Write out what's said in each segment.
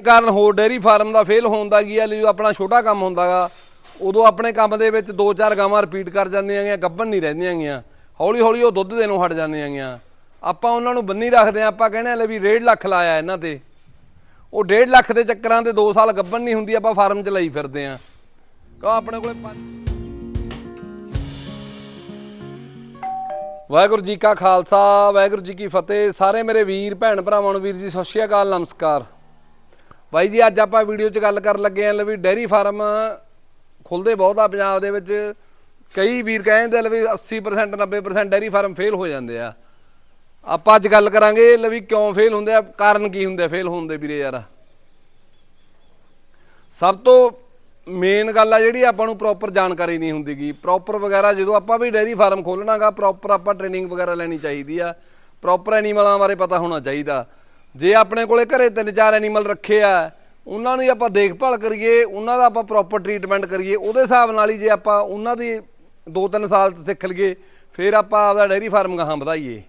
ਕਾਰਨ ਹੋਰ dairy farm ਦਾ fail ਹੋਣ ਦਾ ਕੀ ਹੈ ਲਈ ਆਪਣਾ ਛੋਟਾ ਕੰਮ ਹੁੰਦਾਗਾ ਉਦੋਂ ਆਪਣੇ ਕੰਮ ਦੇ ਵਿੱਚ ਦੋ ਚਾਰ ਗਾਵਾਂ ਰਿਪੀਟ ਕਰ ਜਾਂਦੀਆਂ ਗੀਆਂ ਗੱਭਣ ਨਹੀਂ ਰਹਿੰਦੀਆਂ ਗੀਆਂ ਹੌਲੀ ਹੌਲੀ ਉਹ ਦੁੱਧ ਦੇਣੋਂ ਹਟ ਜਾਂਦੀਆਂ ਗੀਆਂ ਆਪਾਂ ਉਹਨਾਂ ਨੂੰ ਬੰਨੀ ਰੱਖਦੇ ਆ ਆਪਾਂ ਕਹਿੰਦੇ ਆ ਵੀ 1.5 ਲੱਖ ਲਾਇਆ ਇਹਨਾਂ ਤੇ। ਉਹ 1.5 ਲੱਖ ਦੇ ਚੱਕਰਾਂ ਤੇ 2 ਸਾਲ ਗੱਭਣ ਨਹੀਂ ਹੁੰਦੀ, ਆਪਾਂ ਫਾਰਮ ਚ ਲਈ ਫਿਰਦੇ ਆ ਕਹੋ ਆਪਣੇ ਕੋਲੇ ਪੰਜ ਵਾਹਿਗੁਰੂ ਜੀ ਕਾ ਖਾਲਸਾ, ਵਾਹਿਗੁਰੂ ਜੀ ਕੀ ਫਤਿਹ। ਸਾਰੇ ਮੇਰੇ ਵੀਰ, ਭੈਣ ਭਰਾਵਾਂ ਨੂੰ ਵੀਰ ਜੀ, ਸਤਿ ਸ਼੍ਰੀ ਅਕਾਲ, ਨਮਸਕਾਰ। ਬਾਈ ਜੀ, ਅੱਜ ਆਪਾਂ ਵੀਡੀਓ 'ਚ ਗੱਲ ਕਰਨ ਲੱਗੇ ਆਂ ਲੈ ਵੀ ਡੈਰੀ ਫਾਰਮ ਖੁੱਲਦੇ ਬਹੁਤ ਆ ਪੰਜਾਬ ਦੇ ਵਿੱਚ। ਕਈ ਵੀਰ ਕਹਿੰਦੇ ਲੈ ਵੀ 80% 90% ਡੈਰੀ ਫਾਰਮ ਫੇਲ ਹੋ ਜਾਂਦੇ ਆ। ਆਪਾਂ ਅੱਜ ਗੱਲ ਕਰਾਂਗੇ ਲੈ ਵੀ ਕਿਉਂ ਫੇਲ ਹੁੰਦੇ ਆ, ਕਾਰਨ ਕੀ ਹੁੰਦੇ ਫੇਲ ਹੋਣ ਦੇ ਵੀਰੇ ਯਾਰ। ਸਭ ਤੋਂ ਮੇਨ ਗੱਲ ਆ ਜਿਹੜੀ ਆਪਾਂ ਨੂੰ ਪ੍ਰੋਪਰ ਜਾਣਕਾਰੀ ਨਹੀਂ ਹੁੰਦੀਗੀ ਪ੍ਰੋਪਰ ਵਗੈਰਾ ਜਦੋਂ ਆਪਾਂ ਵੀ ਡੈਰੀ ਫਾਰਮ ਖੋਲਣਾਗਾ ਪ੍ਰੋਪਰ ਆਪਾਂ ਟ੍ਰੇਨਿੰਗ ਵਗੈਰਾ ਲੈਣੀ ਚਾਹੀਦੀ ਆ। ਪ੍ਰੋਪਰ ਐਨੀਮਲਾਂ ਬਾਰੇ ਪਤਾ ਹੋਣਾ ਚਾਹੀਦਾ। ਜੇ ਆਪਣੇ ਕੋਲੇ ਘਰੇ ਤਿੰਨ ਚਾਰ ਐਨੀਮਲ ਰੱਖੇ ਆ, ਉਹਨਾਂ ਦੀ ਆਪਾਂ ਦੇਖਭਾਲ ਕਰੀਏ, ਉਹਨਾਂ ਦਾ ਆਪਾਂ ਪ੍ਰੋਪਰ ਟ੍ਰੀਟਮੈਂਟ ਕਰੀਏ, ਉਹਦੇ ਹਿਸਾਬ ਨਾਲ ਹੀ ਜੇ ਆਪਾਂ ਉਹਨਾਂ ਦੀ 2-3 ਸਾਲ ਚ ਸਿੱਖ ਲਈਏ, ਫਿਰ ਆਪਾਂ ਆਪਦਾ ਡੈਰੀ ਫਾਰਮ ਗਾਹਾਂ ਵਧਾਈਏ।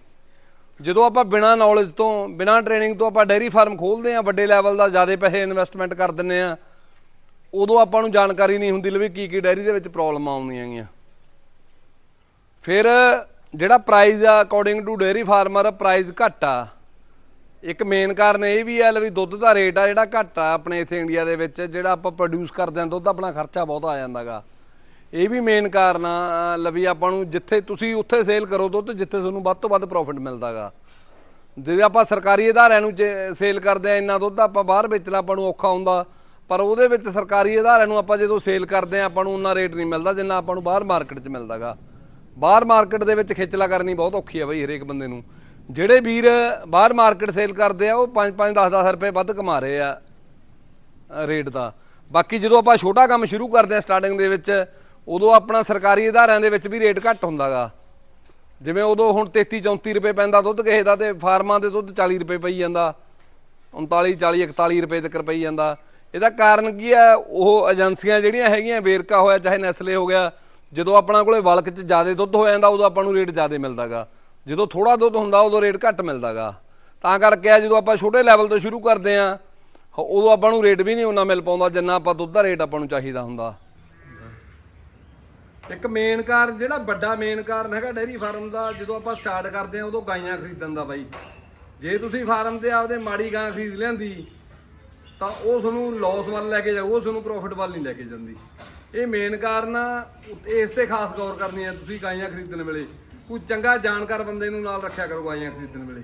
ਜਦੋਂ ਆਪਾਂ ਬਿਨਾ ਨੌਲੇਜ ਤੋਂ, ਬਿਨਾ ਟ੍ਰੇਨਿੰਗ ਤੋਂ ਆਪਾਂ ਡੈਰੀ ਫਾਰਮ ਖੋਲਦੇ ਆ ਵੱਡੇ ਲੈਵਲ ਦਾ ਜ਼ਿਆਦਾ ਪੈਸੇ ਇਨਵੈਸਟਮੈਂਟ ਕਰ ਦਿੰਨੇ ਆ ਉਦੋਂ ਆਪਾਂ ਨੂੰ ਜਾਣਕਾਰੀ ਨਹੀਂ ਹੁੰਦੀ ਲਵੇ ਕੀ ਕੀ ਡੈਰੀ ਦੇ ਵਿੱਚ ਪ੍ਰੋਬਲਮ ਆਉਂਦੀਆਂ ਗੀਆਂ ਫਿਰ ਜਿਹੜਾ ਪ੍ਰਾਈਸ ਆ according to dairy farmer price ਘੱਟ ਆ ਇੱਕ ਮੇਨ ਕਾਰਨ ਇਹ ਵੀ ਹੈ ਵੀ ਦੁੱਧ ਦਾ ਰੇਟ ਆ ਜਿਹੜਾ ਘੱਟ ਆ ਆਪਣੇ ਇੱਥੇ ਇੰਡੀਆ ਦੇ ਵਿੱਚ, ਜਿਹੜਾ ਆਪਾਂ ਪ੍ਰੋਡਿਊਸ ਕਰਦੇ ਹਾਂ, ਦੁੱਧ ਆਪਣਾ ਖਰਚਾ ਬਹੁਤ ਆ ਜਾਂਦਾਗਾ। ਇਹ ਵੀ ਮੇਨ ਕਾਰਨ ਆ ਲਵੀ ਆਪਾਂ ਨੂੰ ਜਿੱਥੇ ਤੁਸੀਂ ਉੱਥੇ ਸੇਲ ਕਰੋ ਦੁੱਧ, ਜਿੱਥੇ ਤੁਹਾਨੂੰ ਵੱਧ ਤੋਂ ਵੱਧ ਪ੍ਰੋਫਿਟ ਮਿਲਦਾਗਾ। ਜੇ ਆਪਾਂ ਸਰਕਾਰੀ ਅਦਾਰਿਆਂ ਨੂੰ ਸੇਲ ਕਰਦੇ ਆ ਇੰਨਾ ਦੁੱਧ, ਆਪਾਂ ਬਾਹਰ ਵੇਚਣਾ ਆਪਾਂ ਨੂੰ ਔਖਾ ਹੁੰਦਾ। ਪਰ ਉਹਦੇ ਵਿੱਚ ਸਰਕਾਰੀ ਅਦਾਰਿਆਂ ਨੂੰ ਆਪਾਂ ਜਦੋਂ ਸੇਲ ਕਰਦੇ ਆ, ਆਪਾਂ ਨੂੰ ਉਨਾ ਰੇਟ ਨਹੀਂ ਮਿਲਦਾ ਜਿੰਨਾ ਆਪਾਂ ਨੂੰ ਬਾਹਰ ਮਾਰਕੀਟ 'ਚ ਮਿਲਦਾਗਾ। ਬਾਹਰ ਮਾਰਕੀਟ ਦੇ ਵਿੱਚ ਖੇਚਲਾ ਕਰਨੀ ਬਹੁਤ ਔਖੀ ਆ ਬਈ ਹਰੇਕ ਬੰਦੇ ਨੂੰ। ਜਿਹੜੇ ਵੀਰ ਬਾਹਰ ਮਾਰਕੀਟ ਸੇਲ ਕਰਦੇ ਆ, ਉਹ 5-5 10-10 ਰੁਪਏ ਵੱਧ ਕਮਾ ਰਹੇ ਆ, ਰੇਟ ਦਾ। ਬਾਕੀ ਜਦੋਂ ਆਪਾਂ ਛੋਟਾ ਕੰਮ ਸ਼ੁਰੂ ਕਰਦੇ ਆ ਸਟਾਰਟਿੰਗ ਦੇ ਵਿੱਚ, ਉਦੋਂ ਆਪਣਾ ਸਰਕਾਰੀ ਅਦਾਰਿਆਂ ਦੇ ਵਿੱਚ ਵੀ ਰੇਟ ਘੱਟ ਹੁੰਦਾਗਾ। ਜਿਵੇਂ ਉਦੋਂ ਹੁਣ 33 34 ਰੁਪਏ ਪੈਂਦਾ ਦੁੱਧ ਕਿਸੇ ਦਾ ਤੇ ਫਾਰਮਾਂ ਦੇ ਦੁੱਧ 40 ਰੁਪਏ ਪਈ ਜਾਂਦਾ 39 40 41 ਰੁਪਏ ਤੱਕ ਪਈ ਜਾਂਦਾ। ਇਹਦਾ ਕਾਰਨ ਕੀ ਹੈ ਉਹ ਏਜੰਸੀਆਂ ਜਿਹੜੀਆਂ ਹੈਗੀਆਂ, ਵੇਰਕਾ ਹੋਇਆ, ਚਾਹੇ ਨੈਸਲੇ ਹੋ ਗਿਆ, ਜਦੋਂ ਆਪਣਾ ਕੋਲੇ ਵਲਕ 'ਚ ਜ਼ਿਆਦਾ ਦੁੱਧ ਹੋ ਜਾਂਦਾ, ਉਦੋਂ ਆਪਾਂ ਨੂੰ ਰੇਟ ਜ਼ਿਆਦਾ ਮਿਲਦਾਗਾ। ਜਦੋਂ ਥੋੜਾ ਦੁੱਧ ਹੁੰਦਾ, ਉਦੋਂ ਰੇਟ ਘੱਟ ਮਿਲਦਾਗਾ। ਤਾਂ ਕਰਕੇ ਆ ਜਦੋਂ ਆਪਾਂ ਛੋਟੇ ਲੈਵਲ ਤੋਂ ਸ਼ੁਰੂ ਕਰਦੇ ਆ ਉਦੋਂ ਆਪਾਂ ਨੂੰ ਰੇਟ ਵੀ ਨਹੀਂ ਉਹਨਾਂ ਮਿਲ ਪਾਉਂਦਾ, ਜਿੰਨਾ ਆਪਾਂ ਦੁੱਧ ਦਾ ਰੇਟ ਆਪਾਂ ਨੂੰ ਚਾਹੀਦਾ ਹੁੰਦਾ। ਇੱਕ ਮੇਨ ਕਾਰਨ ਜਿਹੜਾ ਵੱਡਾ ਮੇਨ ਕਾਰਨ ਹੈਗਾ ਡੇਅਰੀ ਫਾਰਮ ਦਾ, ਜਦੋਂ ਆਪਾਂ ਸਟਾਰਟ ਕਰਦੇ ਆ, ਉਦੋਂ ਗਾਈਆਂ ਖਰੀਦਣ ਦਾ ਬਾਈ। ਜੇ ਤੁਸੀਂ ਫਾਰਮ ਤੇ ਆਪਦੇ ਮਾੜੀ ਗਾਂ ਖਰੀਦ ਲੈਂਦੀ ਤਾਂ ਉਹ ਤੁਹਾਨੂੰ ਲਾਸ ਵੱਲ ਲੈ ਕੇ ਜਾਊ ਉਹ ਤੁਹਾਨੂੰ ਪ੍ਰੋਫਿਟ ਵੱਲ ਨਹੀਂ ਲੈ ਕੇ ਜਾਂਦੀ। ਇਹ ਮੇਨ ਕਾਰਨ ਆ ਇਸ ਤੇ ਖਾਸ ਗੌਰ ਕਰਨੀ ਹੈ, ਤੁਸੀਂ ਗਾਈਆਂ ਖਰੀਦਣ ਵੇਲੇ। ਕੋਈ ਚੰਗਾ ਜਾਣਕਾਰ ਬੰਦੇ ਨੂੰ ਨਾਲ ਰੱਖਿਆ ਕਰੋ ਗਾਈਆਂ ਖਰੀਦਣ ਵੇਲੇ।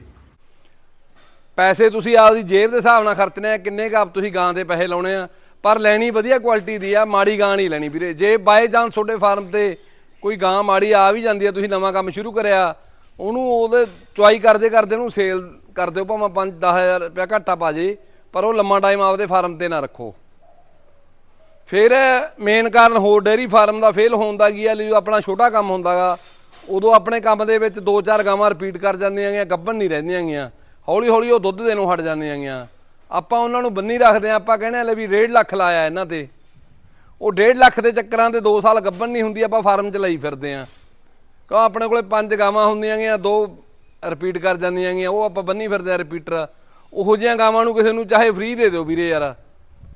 ਪੈਸੇ ਤੁਸੀਂ ਆਪਦੀ ਜੇਬ ਦੇ ਹਿਸਾਬ ਨਾਲ ਖਰਚਣੇ ਆ, ਕਿੰਨੇ ਕੁ ਆਪ ਤੁਸੀਂ ਗਾਂ ਦੇ ਪੈਸੇ ਲਾਉਣੇ ਆ। ਪਰ ਲੈਣੀ ਵਧੀਆ ਕੁਆਲਿਟੀ ਦੀ ਆ, ਮਾੜੀ ਗਾਂ ਨਹੀਂ ਲੈਣੀ ਵੀਰੇ। ਜੇ ਬਾਏ ਚਾਂਸ ਤੁਹਾਡੇ ਫਾਰਮ ਤੇ ਕੋਈ ਗਾਂ ਮਾੜੀ ਆ ਵੀ ਜਾਂਦੀ ਆ, ਤੁਸੀਂ ਨਵਾਂ ਕੰਮ ਸ਼ੁਰੂ ਕਰਿਆ, ਉਹਨੂੰ ਉਹਦੇ ਚੁਆਈ ਕਰਦੇ ਕਰਦੇ ਉਹਨੂੰ ਸੇਲ ਕਰ ਦਿਓ, ਭਾਵੇਂ 5 10000 ਰੁਪਇਆ ਘਾਟਾ ਪਾ ਜੇ, ਪਰ ਉਹ ਲੰਮਾ ਟਾਈਮ ਆਪਦੇ ਫਾਰਮ ਤੇ ਨਾ ਰੱਖੋ। ਫਿਰ ਮੇਨ ਕਾਰਨ ਹੋਰ ਡੇਅਰੀ ਫਾਰਮ ਦਾ ਫੇਲ ਹੋਣ ਦਾ ਕੀ ਆ, ਲਈ ਆਪਣਾ ਛੋਟਾ ਕੰਮ ਹੁੰਦਾਗਾ ਉਦੋਂ ਆਪਣੇ ਕੰਮ ਦੇ ਵਿੱਚ ਦੋ ਚਾਰ ਗਾਵਾਂ ਰਿਪੀਟ ਕਰ ਜਾਂਦੀਆਂ ਗੀਆਂ ਗੱਭਣ ਨਹੀਂ ਰਹਿੰਦੀਆਂ ਗੀਆਂ ਹੌਲੀ ਹੌਲੀ ਉਹ ਦੁੱਧ ਦੇਣੋਂ ਹਟ ਜਾਂਦੀਆਂ ਗੀਆਂ ਆਪਾਂ ਉਹਨਾਂ ਨੂੰ ਬੰਨੀ ਰੱਖਦੇ ਆ ਆਪਾਂ ਕਹਿੰਦੇ ਆ ਵੀ 1.5 ਲੱਖ ਲਾਇਆ ਇਹਨਾਂ ਤੇ। ਉਹ 1.5 ਲੱਖ ਦੇ ਚੱਕਰਾਂ ਤੇ 2 ਸਾਲ ਗੱਭਣ ਨਹੀਂ ਹੁੰਦੀ, ਆਪਾਂ ਫਾਰਮ 'ਚ ਲਈ ਫਿਰਦੇ ਆ ਕਹੋ ਆਪਣੇ ਕੋਲੇ ਪੰਜ ਗਾਵਾਂ ਹੁੰਦੀਆਂ ਗੀਆਂ ਦੋ ਰਿਪੀਟ ਕਰ ਜਾਂਦੀਆਂ ਗੀਆਂ ਉਹ ਆਪਾਂ ਬੰਨੀ ਫਿਰਦੇ ਆ ਰਿਪੀਟਰ ਉਹੋ ਜਿਹੀਆਂ ਗਾਵਾਂ ਨੂੰ ਕਿਸੇ ਨੂੰ ਚਾਹੇ ਫ੍ਰੀ ਦੇ ਦਿਓ ਵੀਰੇ ਯਾਰ।